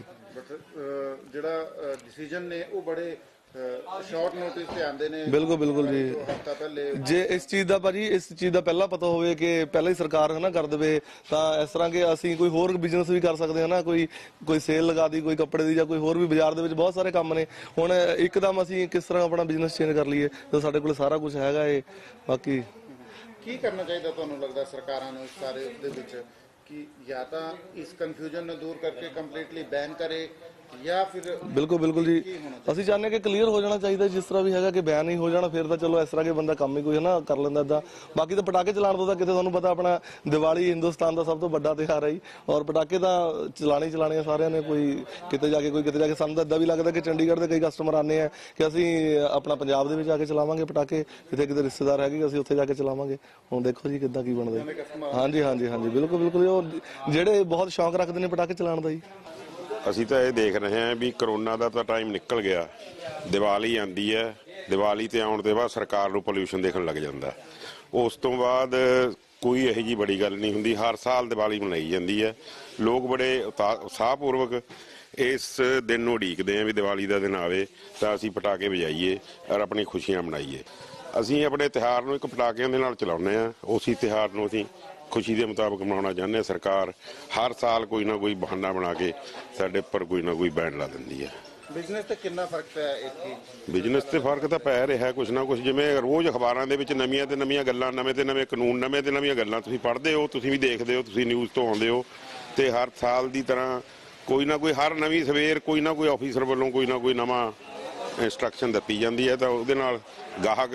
ਜਿਹੜਾ ਡਿਸੀਜਨ ਨੇ ਉਹ ਬੜੇ ਸ਼ਾਰਟ ਨੋਟਿਸ ਤੇ ਆਉਂਦੇ ਨੇ। ਬਿਲਕੁਲ ਬਿਲਕੁਲ ਜੀ। ਹਫਤਾ ਪਹਿਲੇ ਜੇ ਇਸ ਚੀਜ਼ ਦਾ ਭਾਜੀ ਇਸ ਚੀਜ਼ ਦਾ ਪਹਿਲਾਂ ਪਤਾ ਹੋਵੇ ਕਿ ਪਹਿਲਾਂ ਹੀ ਸਰਕਾਰ ਹਨਾ ਕਰ ਦੇਵੇ ਤਾਂ ਇਸ ਤਰ੍ਹਾਂ ਕਿ ਅਸੀਂ ਕੋਈ ਹੋਰ ਬਿਜ਼ਨਸ ਵੀ ਕਰ ਸਕਦੇ ਹਾਂ ਨਾ ਕੋਈ ਕੋਈ ਸੇਲ ਲਗਾ ਦੀ ਕੋਈ ਕੱਪੜੇ ਦੀ ਜਾਂ ਕੋਈ ਹੋਰ ਵੀ ਬਾਜ਼ਾਰ ਦੇ ਵਿੱਚ ਬਹੁਤ ਸਾਰੇ ਕੰਮ ਨੇ। ਹੁਣ ਇੱਕਦਮ ਅਸੀਂ ਕਿਸ ਤਰ੍ਹਾਂ ਆਪਣਾ ਬਿਜ਼ਨਸ ਚੇਂਜ ਕਰ ਲਈਏ ਤੇ ਸਾਡੇ ਕੋਲ ਸਾਰਾ ਕੁਝ ਹੈਗਾ ਏ। ਬਾਕੀ ਕੀ ਕਰਨਾ ਚਾਹੀਦਾ ਤੁਹਾਨੂੰ ਲੱਗਦਾ ਸਰਕਾਰਾਂ ਨੂੰ ਇਸ ਸਾਰੇ ਦੇ ਵਿੱਚ? ਕਿ ਜਾਂ ਤਾਂ ਇਸ ਕਨਫਿਊਜ਼ਨ ਨੂੰ ਦੂਰ ਕਰਕੇ ਕੰਪਲੀਟਲੀ ਬੈਨ ਕਰੇ ਜਾਂ ਫਿਰ ਬਿਲਕੁਲ ਬਿਲਕੁਲ ਜੀ। ਅਸੀਂ ਚਾਹੁੰਦੇ ਹਾਂ ਕਿ ਕਲੀਅਰ ਹੋ ਜਾਣਾ ਚਾਹੀਦਾ ਜਿਸ ਤਰ੍ਹਾਂ ਵੀ ਹੈਗਾ ਕਿ ਬਿਆਨ ਨਹੀਂ ਹੋ ਜਾਣਾ ਫਿਰ ਤਾਂ ਚਲੋ ਇਸ ਤਰ੍ਹਾਂ ਕਿ ਬੰਦਾ ਕੰਮ ਹੀ ਕੋਈ ਹੈ ਨਾ ਕਰ ਲੈਂਦਾ ਇਦਾਂ ਬਾਕੀ ਤਾਂ ਪਟਾਕੇ ਚਲਾਉਣ ਤੋਂ ਤਾਂ ਕਿਤੇ ਤੁਹਾਨੂੰ ਪਤਾ ਆਪਣਾ ਦੀਵਾਲੀ ਹਿੰਦੁਸਤਾਨ ਦਾ ਸਭ ਤੋਂ ਵੱਡਾ ਤਿਉਹਾਰ ਹੈ ਜੀ। ਔਰ ਪਟਾਕੇ ਤਾਂ ਚਲਾਣੇ ਚਲਾਣੇ ਆ ਸਾਰਿਆਂ ਨੇ ਕੋਈ ਕਿਤੇ ਜਾ ਕੇ ਕੋਈ ਕਿਤੇ ਜਾ ਕੇ। ਸਾਨੂੰ ਤਾਂ ਇਦਾਂ ਵੀ ਲੱਗਦਾ ਕਿ ਚੰਡੀਗੜ੍ਹ ਦੇ ਕਈ ਕਸਟਮਰ ਆਨੇ ਆ ਕਿ ਅਸੀਂ ਆਪਣਾ ਪੰਜਾਬ ਦੇ ਵਿੱਚ ਆ ਕੇ ਚਲਾਵਾਂਗੇ ਪਟਾਕੇ ਕਿਤੇ ਕਿਤੇ ਰਿਸ਼ਤੇਦਾਰ ਹੈਗੇ ਅਸੀਂ ਉੱਥੇ ਜਾ ਕੇ ਚਲਾਵਾਂਗੇ। ਹੁਣ ਦੇਖੋ ਜੀ ਕਿੱਦਾਂ ਕੀ ਬਣਦਾ। ਹਾਂਜੀ ਹਾਂਜੀ ਹਾਂਜੀ ਬਿਲਕੁਲ ਬਿਲਕੁਲ। ਉਹ ਜਿਹੜੇ ਬਹੁਤ ਸ਼ੌਂਕ ਰੱਖਦੇ ਨੇ ਪਟਾਕੇ ਚਲਾਉਣ ਦਾ ਜੀ। ਅਸੀਂ ਤਾਂ ਇਹ ਦੇਖ ਰਹੇ ਹਾਂ ਵੀ ਕਰੋਨਾ ਦਾ ਤਾਂ ਟਾਈਮ ਨਿਕਲ ਗਿਆ। ਦੀਵਾਲੀ ਆਂਦੀ ਹੈ, ਦੀਵਾਲੀ ਤੇ ਆਉਣ ਦੇ ਬਾਅਦ ਸਰਕਾਰ ਨੂੰ ਪੋਲੂਸ਼ਨ ਦੇਖਣ ਲੱਗ ਜਾਂਦਾ ਉਸ ਤੋਂ ਬਾਅਦ ਕੋਈ ਇਹੋ ਜੀ ਬੜੀ ਗੱਲ ਨਹੀਂ ਹੁੰਦੀ, ਹਰ ਸਾਲ ਦੀਵਾਲੀ ਮਨਾਈ ਜਾਂਦੀ ਹੈ। ਲੋਕ ਬੜੇ ਉਤਾ- ਉਤਸ਼ਾਹਪੂਰਵਕ ਇਸ ਦਿਨ ਨੂੰ ਉਡੀਕਦੇ ਆ ਵੀ ਦੀਵਾਲੀ ਦਾ ਦਿਨ ਆਵੇ ਤਾਂ ਅਸੀਂ ਪਟਾਕੇ ਵਜਾਈਏ ਔਰ ਆਪਣੀ ਖੁਸ਼ੀਆਂ ਮਨਾਈਏ। ਅਸੀਂ ਆਪਣੇ ਤਿਉਹਾਰ ਨੂੰ ਇੱਕ ਪਟਾਕਿਆਂ ਦੇ ਨਾਲ ਚਲਾਉਂਦੇ ਆ ਉਸੇ ਤਿਉਹਾਰ ਨੂੰ ਅਸੀਂ ਖੁਸ਼ੀ ਦੇ ਮੁਤਾਬਕ ਮਨਾਉਣਾ ਚਾਹੁੰਦੇ ਹਾਂ। ਸਰਕਾਰ ਹਰ ਸਾਲ ਕੋਈ ਨਾ ਕੋਈ ਬਹਾਨਾ ਬਣਾ ਕੇ ਸਾਡੇ ਉੱਪਰ ਕੋਈ ਨਾ ਕੋਈ ਬੈਨ ਲਾ ਦਿੰਦੀ ਹੈ। ਬਿਜ਼ਨਸ ਤੇ ਕਿੰਨਾ ਫ਼ਰਕ ਪਿਆ ਇੱਥੇ? ਬਿਜ਼ਨਸ ਤੇ ਫ਼ਰਕ ਤਾਂ ਪੈ ਰਿਹਾ ਕੁਛ ਨਾ ਕੁਛ ਜਿਵੇਂ ਰੋਜ਼ ਅਖਬਾਰਾਂ ਦੇ ਵਿੱਚ ਨਵੀਆਂ ਤੇ ਨਵੀਆਂ ਗੱਲਾਂ ਨਵੇਂ ਤੇ ਨਵੇਂ ਕਾਨੂੰਨ ਨਵੇਂ ਤੇ ਨਵੀਆਂ ਗੱਲਾਂ ਤੁਸੀਂ ਪੜ੍ਹਦੇ ਹੋ ਤੁਸੀਂ ਵੀ ਦੇਖਦੇ ਹੋ ਤੁਸੀਂ ਨਿਊਜ਼ ਤੋਂ ਆਉਂਦੇ ਹੋ ਤੇ ਹਰ ਸਾਲ ਦੀ ਤਰ੍ਹਾਂ ਕੋਈ ਨਾ ਕੋਈ ਹਰ ਨਵੀਂ ਸਵੇਰ ਕੋਈ ਨਾ ਕੋਈ ਆਫੀਸਰ ਵੱਲੋਂ ਕੋਈ ਨਾ ਕੋਈ ਨਵਾਂ ਇੰਸਟਰਕਸ਼ਨ ਦਿੱਤੀ ਜਾਂਦੀ ਹੈ ਤਾਂ ਉਹਦੇ ਨਾਲ ਗਾਹਕ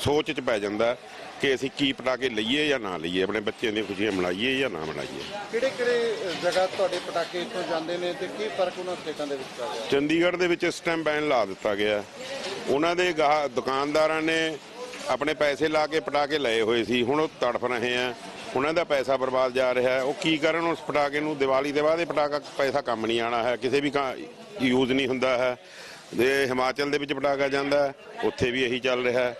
ਸੋਚ ਚ ਪੈ ਜਾਂਦਾ ਕਿ ਅਸੀਂ ਕੀ ਪਟਾਕੇ ਲਈਏ ਜਾਂ ਨਾ ਲਈਏ ਆਪਣੇ ਬੱਚਿਆਂ ਦੀਆਂ ਖੁਸ਼ੀਆਂ ਮਨਾਈਏ ਜਾਂ ਨਾ ਮਨਾਈਏ। ਕਿਹੜੇ ਕਿਹੜੇ ਜਗ੍ਹਾ ਤੁਹਾਡੇ ਪਟਾਕੇ ਇੱਥੋਂ ਜਾਂਦੇ ਨੇ ਤੇ ਕੀ ਫ਼ਰਕ ਉਹਨਾਂ ਸਟੇਟਾਂ ਦੇ ਵਿੱਚ ਆ ਗਿਆ? ਚੰਡੀਗੜ੍ਹ ਦੇ ਵਿੱਚ ਇਸ ਟਾਈਮ ਬੈਨ ਲਾ ਦਿੱਤਾ ਗਿਆ। ਉਹਨਾਂ ਦੇ ਦੁਕਾਨਦਾਰਾਂ ਨੇ ਆਪਣੇ ਪੈਸੇ ਲਾ ਕੇ ਪਟਾਕੇ ਲਏ ਹੋਏ ਸੀ। ਹੁਣ ਉਹ ਤੜਫ ਰਹੇ ਆ। ਉਹਨਾਂ ਦਾ ਪੈਸਾ ਬਰਬਾਦ ਜਾ ਰਿਹਾ। ਹੈ ਉਹ ਕੀ ਕਰਨ? ਉਸ ਪਟਾਕੇ ਨੂੰ ਦੀਵਾਲੀ ਦੇ ਬਾਅਦ ਇਹ ਪਟਾਕਾ ਪੈਸਾ ਕੰਮ ਨਹੀਂ ਆਣਾ ਹੈ। ਕਿਸੇ ਵੀ ਯੂਜ਼ ਨਹੀਂ ਹੁੰਦਾ ਹੈ। ਜੇ ਹਿਮਾਚਲ ਦੇ ਵਿੱਚ ਪਟਾਕਾ ਜਾਂਦਾ ਉੱਥੇ ਵੀ ਇਹੀ ਚੱਲ ਰਿਹਾ ਹੈ।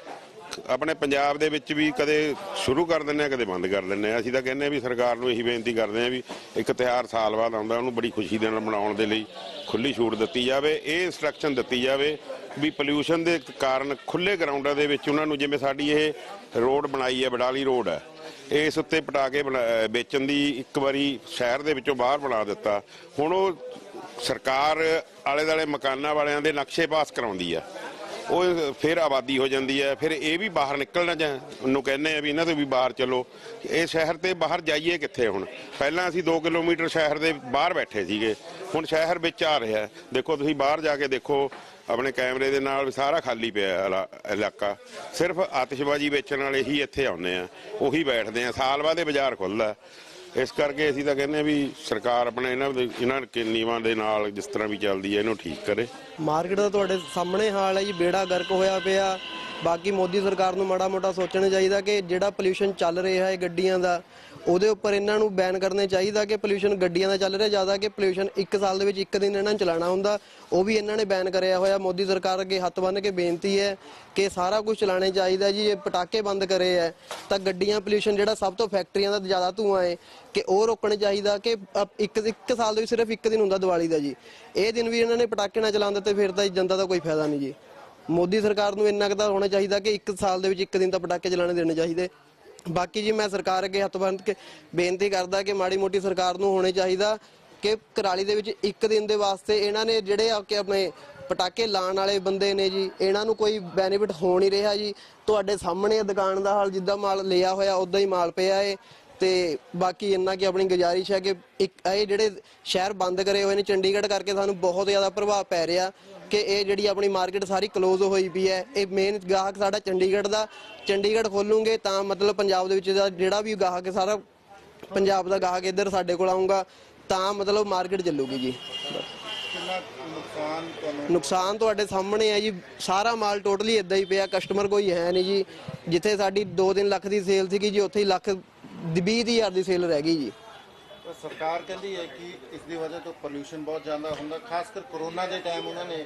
ਆਪਣੇ ਪੰਜਾਬ ਦੇ ਵਿੱਚ ਵੀ ਕਦੇ ਸ਼ੁਰੂ ਕਰ ਦਿੰਦੇ ਆ, ਕਦੇ ਬੰਦ ਕਰ ਦਿੰਦੇ ਆ। ਅਸੀਂ ਤਾਂ ਕਹਿੰਦੇ ਆ ਵੀ ਸਰਕਾਰ ਨੂੰ ਇਹੀ ਬੇਨਤੀ ਕਰਦੇ ਆ ਵੀ ਇੱਕ ਤਿਉਹਾਰ ਸਾਲ ਬਾਅਦ ਆਉਂਦਾ, ਉਹਨੂੰ ਬੜੀ ਖੁਸ਼ੀ ਦੇ ਨਾਲ ਮਨਾਉਣ ਦੇ ਲਈ ਖੁੱਲੀ ਛੂਟ ਦਿੱਤੀ ਜਾਵੇ। ਇਹ ਇਨਸਟਰਕਸ਼ਨ ਦਿੱਤੀ ਜਾਵੇ ਵੀ ਪੋਲਿਊਸ਼ਨ ਦੇ ਕਾਰਨ ਖੁੱਲੇ ਗਰਾਊਂਡਾਂ ਦੇ ਵਿੱਚ ਉਹਨਾਂ ਨੂੰ ਜਿਵੇਂ ਸਾਡੀ ਇਹ ਰੋਡ ਬਣਾਈ ਹੈ, ਬਡਾਲੀ ਰੋਡ ਹੈ, ਇਸ ਉੱਤੇ ਪਟਾਕੇ ਬਣਾ- ਵੇਚਣ ਦੀ ਇੱਕ ਵਾਰੀ ਸ਼ਹਿਰ ਦੇ ਵਿੱਚੋਂ ਬਾਹਰ ਬਣਾ ਦਿੱਤਾ। ਹੁਣ ਉਹ ਸਰਕਾਰ ਆਲੇ ਦਾਲੇ ਮਕਾਨਾਂ ਵਾਲਿਆਂ ਦੇ ਨਕਸ਼ੇ ਪਾਸ ਕਰਾਉਂਦੀ ਆ। ਉਹ ਫਿਰ ਆਬਾਦੀ ਹੋ ਜਾਂਦੀ ਹੈ, ਫਿਰ ਇਹ ਵੀ ਬਾਹਰ ਨਿਕਲਣਾ ਜਾਂ ਉਹਨੂੰ ਕਹਿੰਦੇ ਆ ਵੀ ਇਹਨਾਂ ਤੋਂ ਵੀ ਬਾਹਰ ਚਲੋ। ਇਹ ਸ਼ਹਿਰ ਤੇ ਬਾਹਰ ਜਾਈਏ ਕਿੱਥੇ ਹੁਣ? ਪਹਿਲਾਂ ਅਸੀਂ 2 ਕਿਲੋਮੀਟਰ ਸ਼ਹਿਰ ਦੇ ਬਾਹਰ ਬੈਠੇ ਸੀਗੇ, ਹੁਣ ਸ਼ਹਿਰ ਵਿੱਚ ਆ ਰਿਹਾ ਦੇਖੋ, ਤੁਸੀਂ ਬਾਹਰ ਜਾ ਕੇ ਦੇਖੋ, ਆਪਣੇ ਕੈਮਰੇ ਦੇ ਨਾਲ ਸਾਰਾ ਖਾਲੀ ਪਿਆ ਇਲਾ- ਇਲਾਕਾ। ਸਿਰਫ ਆਤਿਸ਼ਬਾਜ਼ੀ ਵੇਚਣ ਵਾਲੇ ਹੀ ਇੱਥੇ ਆਉਂਦੇ ਆ, ਉਹੀ ਬੈਠਦੇ ਆ। ਸਾਲ ਬਾਅਦ ਇਹ ਬਾਜ਼ਾਰ ਖੁੱਲਦਾ ਇਸ ਕਰਕੇ ਅਸੀਂ ਤਾਂ ਕਹਿੰਦੇ ਆ ਵੀ ਸਰਕਾਰ ਆਪਣੇ ਇਹਨਾਂ ਦੇ ਇਹਨਾਂ ਕੇ ਨਿਯਮਾਂ ਦੇ ਨਾਲ ਜਿਸ ਤਰ੍ਹਾਂ ਵੀ ਚੱਲਦੀ ਹੈ, ਇਹਨੂੰ ਠੀਕ ਕਰੇ। ਮਾਰਕੀਟ ਦਾ ਤੁਹਾਡੇ ਸਾਹਮਣੇ ਹਾਲ ਹੈ ਜੀ, ਬੇੜਾ ਗਰਕ ਹੋਇਆ ਪਿਆ। ਬਾਕੀ ਮੋਦੀ ਸਰਕਾਰ ਨੂੰ ਮਾੜਾ ਮੋਟਾ ਸੋਚਣਾ ਚਾਹੀਦਾ ਕਿ ਜਿਹੜਾ ਪੋਲਿਊਸ਼ਨ ਚੱਲ ਰਿਹਾ ਹੈ ਗੱਡੀਆਂ ਦਾ ਉਹਦੇ ਉੱਪਰ ਇਹਨਾਂ ਨੂੰ ਬੈਨ ਕਰਨੇ ਚਾਹੀਦਾ ਕਿ ਪੋਲੂਸ਼ਨ ਗੱਡੀਆਂ ਦਾ ਚੱਲ ਰਿਹਾ, ਜ਼ਿਆਦਾ ਕਿ ਪੋਲੂਸ਼ਨ ਇੱਕ ਸਾਲ ਦੇ ਵਿੱਚ ਇੱਕ ਦਿਨ ਇਹਨਾਂ ਨੂੰ ਚਲਾਉਣਾ ਹੁੰਦਾ। ਉਹ ਵੀ ਇਹਨਾਂ ਨੇ ਬੈਨ ਕਰਿਆ ਹੋਇਆ। ਮੋਦੀ ਸਰਕਾਰ ਅੱਗੇ ਹੱਥ ਬੰਨ੍ਹ ਕੇ ਬੇਨਤੀ ਹੈ ਕਿ ਸਾਰਾ ਕੁਝ ਚਲਾਣੇ ਚਾਹੀਦਾ ਜੀ। ਇਹ ਪਟਾਕੇ ਬੰਦ ਕਰੇ ਹੈ, ਤਾਂ ਗੱਡੀਆਂ ਪੋਲੂਸ਼ਨ ਜਿਹੜਾ ਸਭ ਤੋਂ ਫੈਕਟਰੀਆਂ ਦਾ ਜ਼ਿਆਦਾ ਧੂਆਂ ਹੈ, ਕਿ ਉਹ ਰੋਕਣਾ ਚਾਹੀਦਾ ਕਿ ਇੱਕ ਇੱਕ ਸਾਲ ਦੇ ਵਿੱਚ ਸਿਰਫ ਇੱਕ ਦਿਨ ਹੁੰਦਾ ਦੀਵਾਲੀ ਦਾ ਜੀ। ਇਹ ਦਿਨ ਵੀ ਇਹਨਾਂ ਨੇ ਪਟਾਕੇ ਨਾ ਚਲਾਉਂਦੇ ਤੇ ਫਿਰ ਤਾਂ ਜਨਤਾ ਦਾ ਕੋਈ ਫਾਇਦਾ ਨਹੀਂ ਜੀ। ਮੋਦੀ ਸਰਕਾਰ ਨੂੰ ਇੰਨਾ ਕੁ ਤਾਂ ਹੋਣਾ ਚਾਹੀਦਾ ਕਿ ਇੱਕ ਸਾਲ ਦੇ ਵਿੱਚ ਇੱਕ ਦਿਨ ਤਾਂ ਪਟਾਕੇ ਚਲਾਣੇ ਦੇਣੇ ਚਾਹੀਦੇ। ਬਾਕੀ ਜੀ ਮੈਂ ਸਰਕਾਰ ਅੱਗੇ ਹੱਥ ਬੰਨ੍ਹ ਕੇ ਬੇਨਤੀ ਕਰਦਾ ਕਿ ਮਾੜੀ ਮੋਟੀ ਸਰਕਾਰ ਨੂੰ ਹੋਣੇ ਚਾਹੀਦਾ ਕਿ ਕਰਾਲੀ ਦੇ ਵਿੱਚ ਇੱਕ ਦਿਨ ਦੇ ਵਾਸਤੇ ਇਹਨਾਂ ਨੇ ਜਿਹੜੇ ਆ ਕਿ ਆਪਣੇ ਪਟਾਕੇ ਲਾਉਣ ਵਾਲੇ ਬੰਦੇ ਨੇ ਜੀ, ਇਹਨਾਂ ਨੂੰ ਕੋਈ ਬੈਨੀਫਿਟ ਹੋ ਨਹੀਂ ਰਿਹਾ ਜੀ। ਤੁਹਾਡੇ ਸਾਹਮਣੇ ਦੁਕਾਨ ਦਾ ਹਾਲ, ਜਿੱਦਾਂ ਮਾਲ ਲਿਆ ਹੋਇਆ, ਉਦਾਂ ਹੀ ਮਾਲ ਪਿਆ ਏ। ਤੇ ਬਾਕੀ ਇੰਨਾ ਕਿ ਆਪਣੀ ਗੁਜ਼ਾਰਿਸ਼ ਹੈ ਕਿ ਇੱਕ ਇਹ ਜਿਹੜੇ ਸ਼ਹਿਰ ਬੰਦ ਕਰੇ ਹੋਏ ਨੇ, ਚੰਡੀਗੜ੍ਹ ਕਰਕੇ ਸਾਨੂੰ ਬਹੁਤ ਜ਼ਿਆਦਾ ਪ੍ਰਭਾਵ ਪੈ ਰਿਹਾ। ਕਿ ਇਹ ਜਿਹੜੀ ਆਪਣੀ ਮਾਰਕੀਟ ਸਾਰੀ ਕਲੋਜ਼ ਹੋਈ ਪਈ ਹੈ। ਇਹ ਮੇਨ ਗਾਹਕ ਸਾਡਾ ਚੰਡੀਗੜ੍ਹ ਦਾ। ਚੰਡੀਗੜ੍ਹ ਖੋਲੂਗੇ ਤਾਂ ਮਤਲਬ ਪੰਜਾਬ ਦੇ ਵਿੱਚ ਜਿਹੜਾ ਵੀ ਗਾਹਕ ਹੈ ਸਾਰਾ ਪੰਜਾਬ ਦਾ ਗਾਹਕ ਇੱਧਰ ਸਾਡੇ ਕੋਲ ਆਊਗਾ। ਤਾਂ ਮਤਲਬ ਮਾਰਕੀਟ ਚੱਲੂਗੀ ਜੀ। ਨੁਕਸਾਨ ਤੁਹਾਡੇ ਸਾਹਮਣੇ ਹੈ ਜੀ। ਸਾਰਾ ਮਾਲ ਟੋਟਲੀ ਇਦਾਂ ਹੀ ਪਿਆ ਕਸਟਮਰ ਕੋਈ ਹੈ ਨਹੀਂ ਜੀ। ਜਿੱਥੇ ਸਾਡੀ 2-3 ਲੱਖ ਦੀ ਸੇਲ ਸੀਗੀ ਜੀ ਉੱਥੇ ਹੀ ਲੱਖ 20 ਹਜ਼ਾਰ ਦੀ ਸੇਲ ਰਹਿ ਗਈ ਜੀ। ਸਰਕਾਰ ਕਹਿੰਦੀ ਹੈ ਕਿ ਇਸ ਦੀ ਵਜ੍ਹਾ ਤੋਂ ਪੋਲੂਸ਼ਨ ਬਹੁਤ ਜ਼ਿਆਦਾ ਹੁੰਦਾ, ਖਾਸ ਕਰ ਕਰੋਨਾ ਦੇ ਟਾਈਮ ਉਹਨਾਂ ਨੇ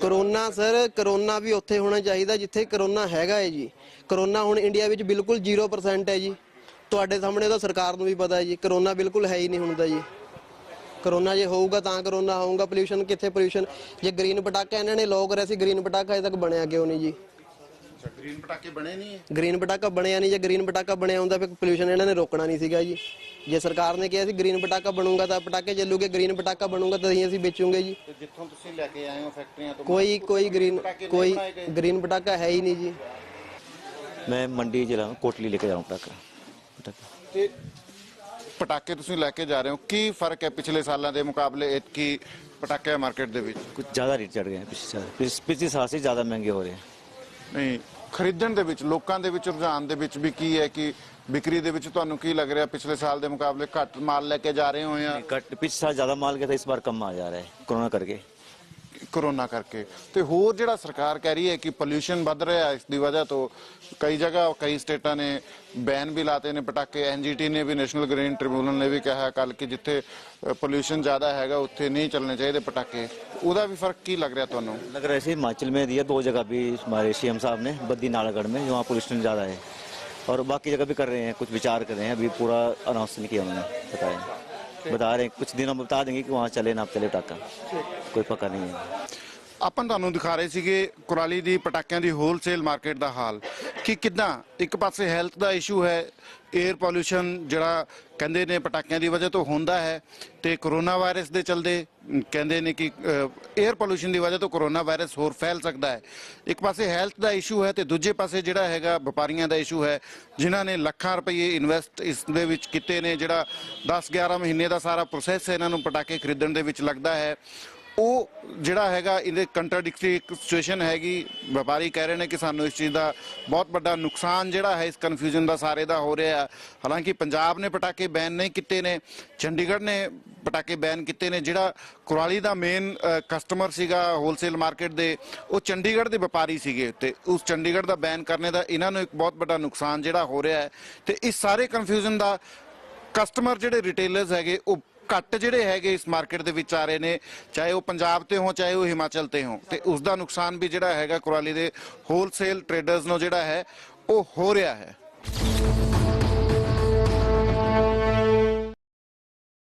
ਕਰੋਨਾ ਸਰ ਕਰੋਨਾ ਵੀ ਉੱਥੇ ਹੋਣਾ ਚਾਹੀਦਾ ਜਿੱਥੇ ਕਰੋਨਾ ਹੈਗਾ ਹੈ ਜੀ। ਕਰੋਨਾ ਹੁਣ ਇੰਡੀਆ ਵਿੱਚ ਬਿਲਕੁਲ 0% ਹੈ ਜੀ। ਤੁਹਾਡੇ ਸਾਹਮਣੇ ਤਾਂ ਸਰਕਾਰ ਨੂੰ ਵੀ ਪਤਾ ਹੈ ਜੀ ਕਰੋਨਾ ਬਿਲਕੁਲ ਹੈ ਹੀ ਨਹੀਂ ਹੁੰਦਾ ਜੀ। ਕਰੋਨਾ ਜੇ ਹੋਊਗਾ ਤਾਂ ਕਰੋਨਾ ਹੋਊਗਾ ਪੋਲੂਸ਼ਨ ਕਿੱਥੇ ਪੋਲੂਸ਼ਨ ਜੇ ਗ੍ਰੀਨ ਪਟਾਕਾ ਇਹਨਾਂ ਨੇ ਲੋਕ ਕਰਿਆ ਸੀ ਗ੍ਰੀਨ ਪਟਾਕਾ ਅਜੇ ਤੱਕ ਬਣਿਆ ਕਿਉਂ ਨਹੀਂ ਜੀ? ਗ੍ਰੀਨ ਪਟਾਕੇ ਬਣੇ ਨਹੀਂ ਹੈ ਗ੍ਰੀਨ ਪਟਾਕਾ ਬਣਿਆ ਨਹੀਂ ਜੇ ਗ੍ਰੀਨ ਪਟਾਕਾ ਬਣਿਆ ਹੁੰਦਾ ਫਿਰ ਪੋਲੂਸ਼ਨ ਇਹਨਾਂ ਨੇ ਰੋਕਣਾ ਨਹੀਂ ਸੀਗਾ ਜੀ ਜੇ ਸਰਕਾਰ ਨੇ ਕਿਹਾ ਸੀ ਗ੍ਰੀਨ ਪਟਾਕਾ ਬਣੂਗਾ ਤਾਂ ਪਟਾਕੇ ਚੱਲੂਗੇ ਗ੍ਰੀਨ ਪਟਾਕਾ ਬਣੂਗਾ ਤਾਂ ਹੀ ਅਸੀਂ ਵੇਚੂਗੇ ਜੀ ਤੇ ਜਿੱਥੋਂ ਤੁਸੀਂ ਲੈ ਕੇ ਆਏ ਹੋ ਫੈਕਟਰੀਆਂ ਤੋਂ ਕੋਈ ਕੋਈ ਗ੍ਰੀਨ ਪਟਾਕੇ ਨਹੀਂ ਕੋਈ ਬਣਾਏ ਗਏ। ਗ੍ਰੀਨ ਪਟਾਕਾ ਹੈ ਹੀ ਨਹੀਂ ਜੀ मैं मंडी जिला कोटली लेके जा रहा हूँ पटाखा पटाखा ਤੇ ਪਟਾਕੇ ਤੁਸੀਂ ਲੈ ਕੇ ਜਾ ਰਹੇ ਹੋ ਕੀ ਫਰਕ ਹੈ ਪਿਛਲੇ ਸਾਲਾਂ ਦੇ ਮੁਕਾਬਲੇ ਇਤਕੀ ਪਟਾਕੇ ਮਾਰਕੀਟ ਦੇ ਵਿੱਚ कुछ ज़्यादा रेट चढ़ गए हैं पिछले साल पिछ- पिछले साल से ज़्यादा महंगे हो रहे हैं ਨਹੀਂ ਖਰੀਦਣ ਦੇ ਵਿੱਚ ਲੋਕਾਂ ਦੇ ਵਿੱਚ ਰੁਝਾਨ ਦੇ ਵਿੱਚ ਵੀ ਕੀ ਹੈ ਕਿ ਵਿਕਰੀ ਦੇ ਵਿੱਚ ਤੁਹਾਨੂੰ ਕੀ ਲੱਗ ਰਿਹਾ ਪਿਛਲੇ ਸਾਲ ਦੇ ਮੁਕਾਬਲੇ ਘੱਟ ਮਾਲ ਲੈ ਕੇ ਜਾ ਰਹੇ ਹੋ ਜਾਂ कट पिछले साल ज़्यादा माल गया था इस बार कम आ जा रहा है कोरोना करके ਕਰੋਨਾ ਕਰਕੇ ਤੇ ਹੋਰ ਜਿਹੜਾ ਸਰਕਾਰ ਕਹਿ ਰਹੀ ਹੈ ਕਿ ਪੋਲੂਸ਼ਨ ਵੱਧ ਰਿਹਾ ਹੈ ਇਸ ਦੀ ਵਜ੍ਹਾ ਤੋਂ ਕਈ ਜਗ੍ਹਾ ਕਈ ਸਟੇਟਾਂ ਨੇ ਬੈਨ ਵੀ ਲਾਤੇ ਨੇ ਪਟਾਕੇ ਐਨਜੀਟੀ ਨੇ ਵੀ ਨੈਸ਼ਨਲ ਗ੍ਰੀਨ ਟ੍ਰਿਬਿਊਨਲ ਨੇ ਵੀ ਕਿਹਾ ਕੱਲ ਕਿ ਜਿੱਥੇ ਪੋਲੂਸ਼ਨ ਜ਼ਿਆਦਾ ਹੈਗਾ ਉੱਥੇ ਨਹੀਂ ਚੱਲਣੇ ਚਾਹੀਦੇ ਪਟਾਕੇ ਉਹਦਾ ਵੀ ਫਰਕ ਕੀ ਲੱਗ ਰਿਹਾ ਤੁਹਾਨੂੰ लग रहा है ऐसे हिमाचल में दिया दो जगह भी हमारे सीएम साहब ने बद्दी नालागढ़ में वहाँ पोल्यूशन ज़्यादा है और बाकी जगह भी कर रहे हैं कुछ विचार कर रहे हैं अभी पूरा अनाउंस नहीं किया उन्होंने बताया बता रहे हैं कुछ दिनों में बता देंगे कि वहाँ चले ना चले पटाखा कोई पक्का नहीं है ਆਪਾਂ ਤੁਹਾਨੂੰ ਦਿਖਾ ਰਹੇ ਸੀਗੇ ਕੁਰਾਲੀ ਦੀ ਪਟਾਕਿਆਂ ਦੀ ਹੋਲਸੇਲ ਮਾਰਕੀਟ ਦਾ ਹਾਲ ਕਿ ਕਿਦਾਂ ਇੱਕ ਪਾਸੇ ਹੈਲਥ ਦਾ ਇਸ਼ੂ ਹੈ 에ਅਰ ਪੋਲੂਸ਼ਨ ਜਿਹੜਾ ਕਹਿੰਦੇ ਨੇ ਪਟਾਕਿਆਂ ਦੀ ਵਜ੍ਹਾ ਤੋਂ ਹੁੰਦਾ ਹੈ ਤੇ ਕਰੋਨਾ ਵਾਇਰਸ ਦੇ ਚਲਦੇ ਕਹਿੰਦੇ ਨੇ ਕਿ 에ਅਰ ਪੋਲੂਸ਼ਨ ਦੀ ਵਜ੍ਹਾ ਤੋਂ ਕਰੋਨਾ ਵਾਇਰਸ ਹੋਰ ਫੈਲ ਸਕਦਾ ਹੈ। ਇੱਕ ਪਾਸੇ ਹੈਲਥ ਦਾ ਇਸ਼ੂ ਹੈ ਤੇ ਦੂਜੇ ਪਾਸੇ ਜਿਹੜਾ ਹੈਗਾ ਵਪਾਰੀਆਂ ਦਾ ਇਸ਼ੂ ਹੈ, ਜਿਨ੍ਹਾਂ ਨੇ ਲੱਖਾਂ ਰੁਪਏ ਇਨਵੈਸਟ ਇਸ ਦੇ ਵਿੱਚ ਕੀਤੇ ਨੇ, ਜਿਹੜਾ 10 11 ਮਹੀਨੇ ਦਾ ਸਾਰਾ ਪ੍ਰੋਸੈਸ ਇਹਨਾਂ ਨੂੰ ਪਟਾਕੇ ਖਰੀਦਣ ਦੇ ਵਿੱਚ ਲੱਗਦਾ ਹੈ। ਉਹ ਜਿਹੜਾ ਹੈਗਾ, ਇਹਦੇ ਕੰਟਰਡਿਕਟਰੀ ਸਿਚੁਏਸ਼ਨ ਹੈਗੀ। ਵਪਾਰੀ ਕਹਿ ਰਹੇ ਨੇ ਕਿ ਸਾਨੂੰ ਇਸ ਚੀਜ਼ ਦਾ ਬਹੁਤ ਵੱਡਾ ਨੁਕਸਾਨ ਜਿਹੜਾ ਹੈ, ਇਸ ਕਨਫਿਊਜ਼ਨ ਦਾ ਸਾਰੇ ਦਾ ਹੋ ਰਿਹਾ ਹਾਲਾਂਕਿ ਪੰਜਾਬ ਨੇ ਪਟਾਕੇ ਬੈਨ ਨਹੀਂ ਕੀਤੇ ਨੇ, ਚੰਡੀਗੜ੍ਹ ਨੇ ਪਟਾਕੇ ਬੈਨ ਕੀਤੇ ਨੇ। ਜਿਹੜਾ ਕੁਰਾਲੀ ਦਾ ਮੇਨ ਕਸਟਮਰ ਸੀਗਾ ਹੋਲਸੇਲ ਮਾਰਕੀਟ ਦੇ, ਉਹ ਚੰਡੀਗੜ੍ਹ ਦੇ ਵਪਾਰੀ ਸੀਗੇ। ਤੇ ਉਸ ਚੰਡੀਗੜ੍ਹ ਦਾ ਬੈਨ ਕਰਨੇ ਦਾ ਇਹਨਾਂ ਨੂੰ ਇੱਕ ਬਹੁਤ ਵੱਡਾ ਨੁਕਸਾਨ ਜਿਹੜਾ ਹੋ ਰਿਹਾ ਹੈ। ਤੇ ਇਸ ਸਾਰੇ ਕਨਫਿਊਜ਼ਨ ਦਾ ਕਸਟਮਰ ਜਿਹੜੇ ਰਿਟੇਲਰਸ ਹੈਗੇ, ਉਹ ਘੱਟ ਜਿਹੜੇ ਹੈਗੇ ਇਸ ਮਾਰਕੀਟ ਦੇ ਵਿੱਚ ਆ ਰਹੇ ਨੇ, ਚਾਹੇ ਉਹ ਪੰਜਾਬ ਤੇ ਹੋ ਚਾਹੇ ਉਹ ਹਿਮਾਚਲ ਤੇ ਹੋ ਤੇ ਉਸ ਦਾ ਨੁਕਸਾਨ ਵੀ ਜਿਹੜਾ ਹੈਗਾ ਕੁਰਾਲੀ ਦੇ ਹੋਲਸੇਲ ਟ੍ਰੇਡਰਸ ਨੂੰ ਜਿਹੜਾ ਹੈ, ਉਹ ਹੋ ਰਿਹਾ ਹੈ।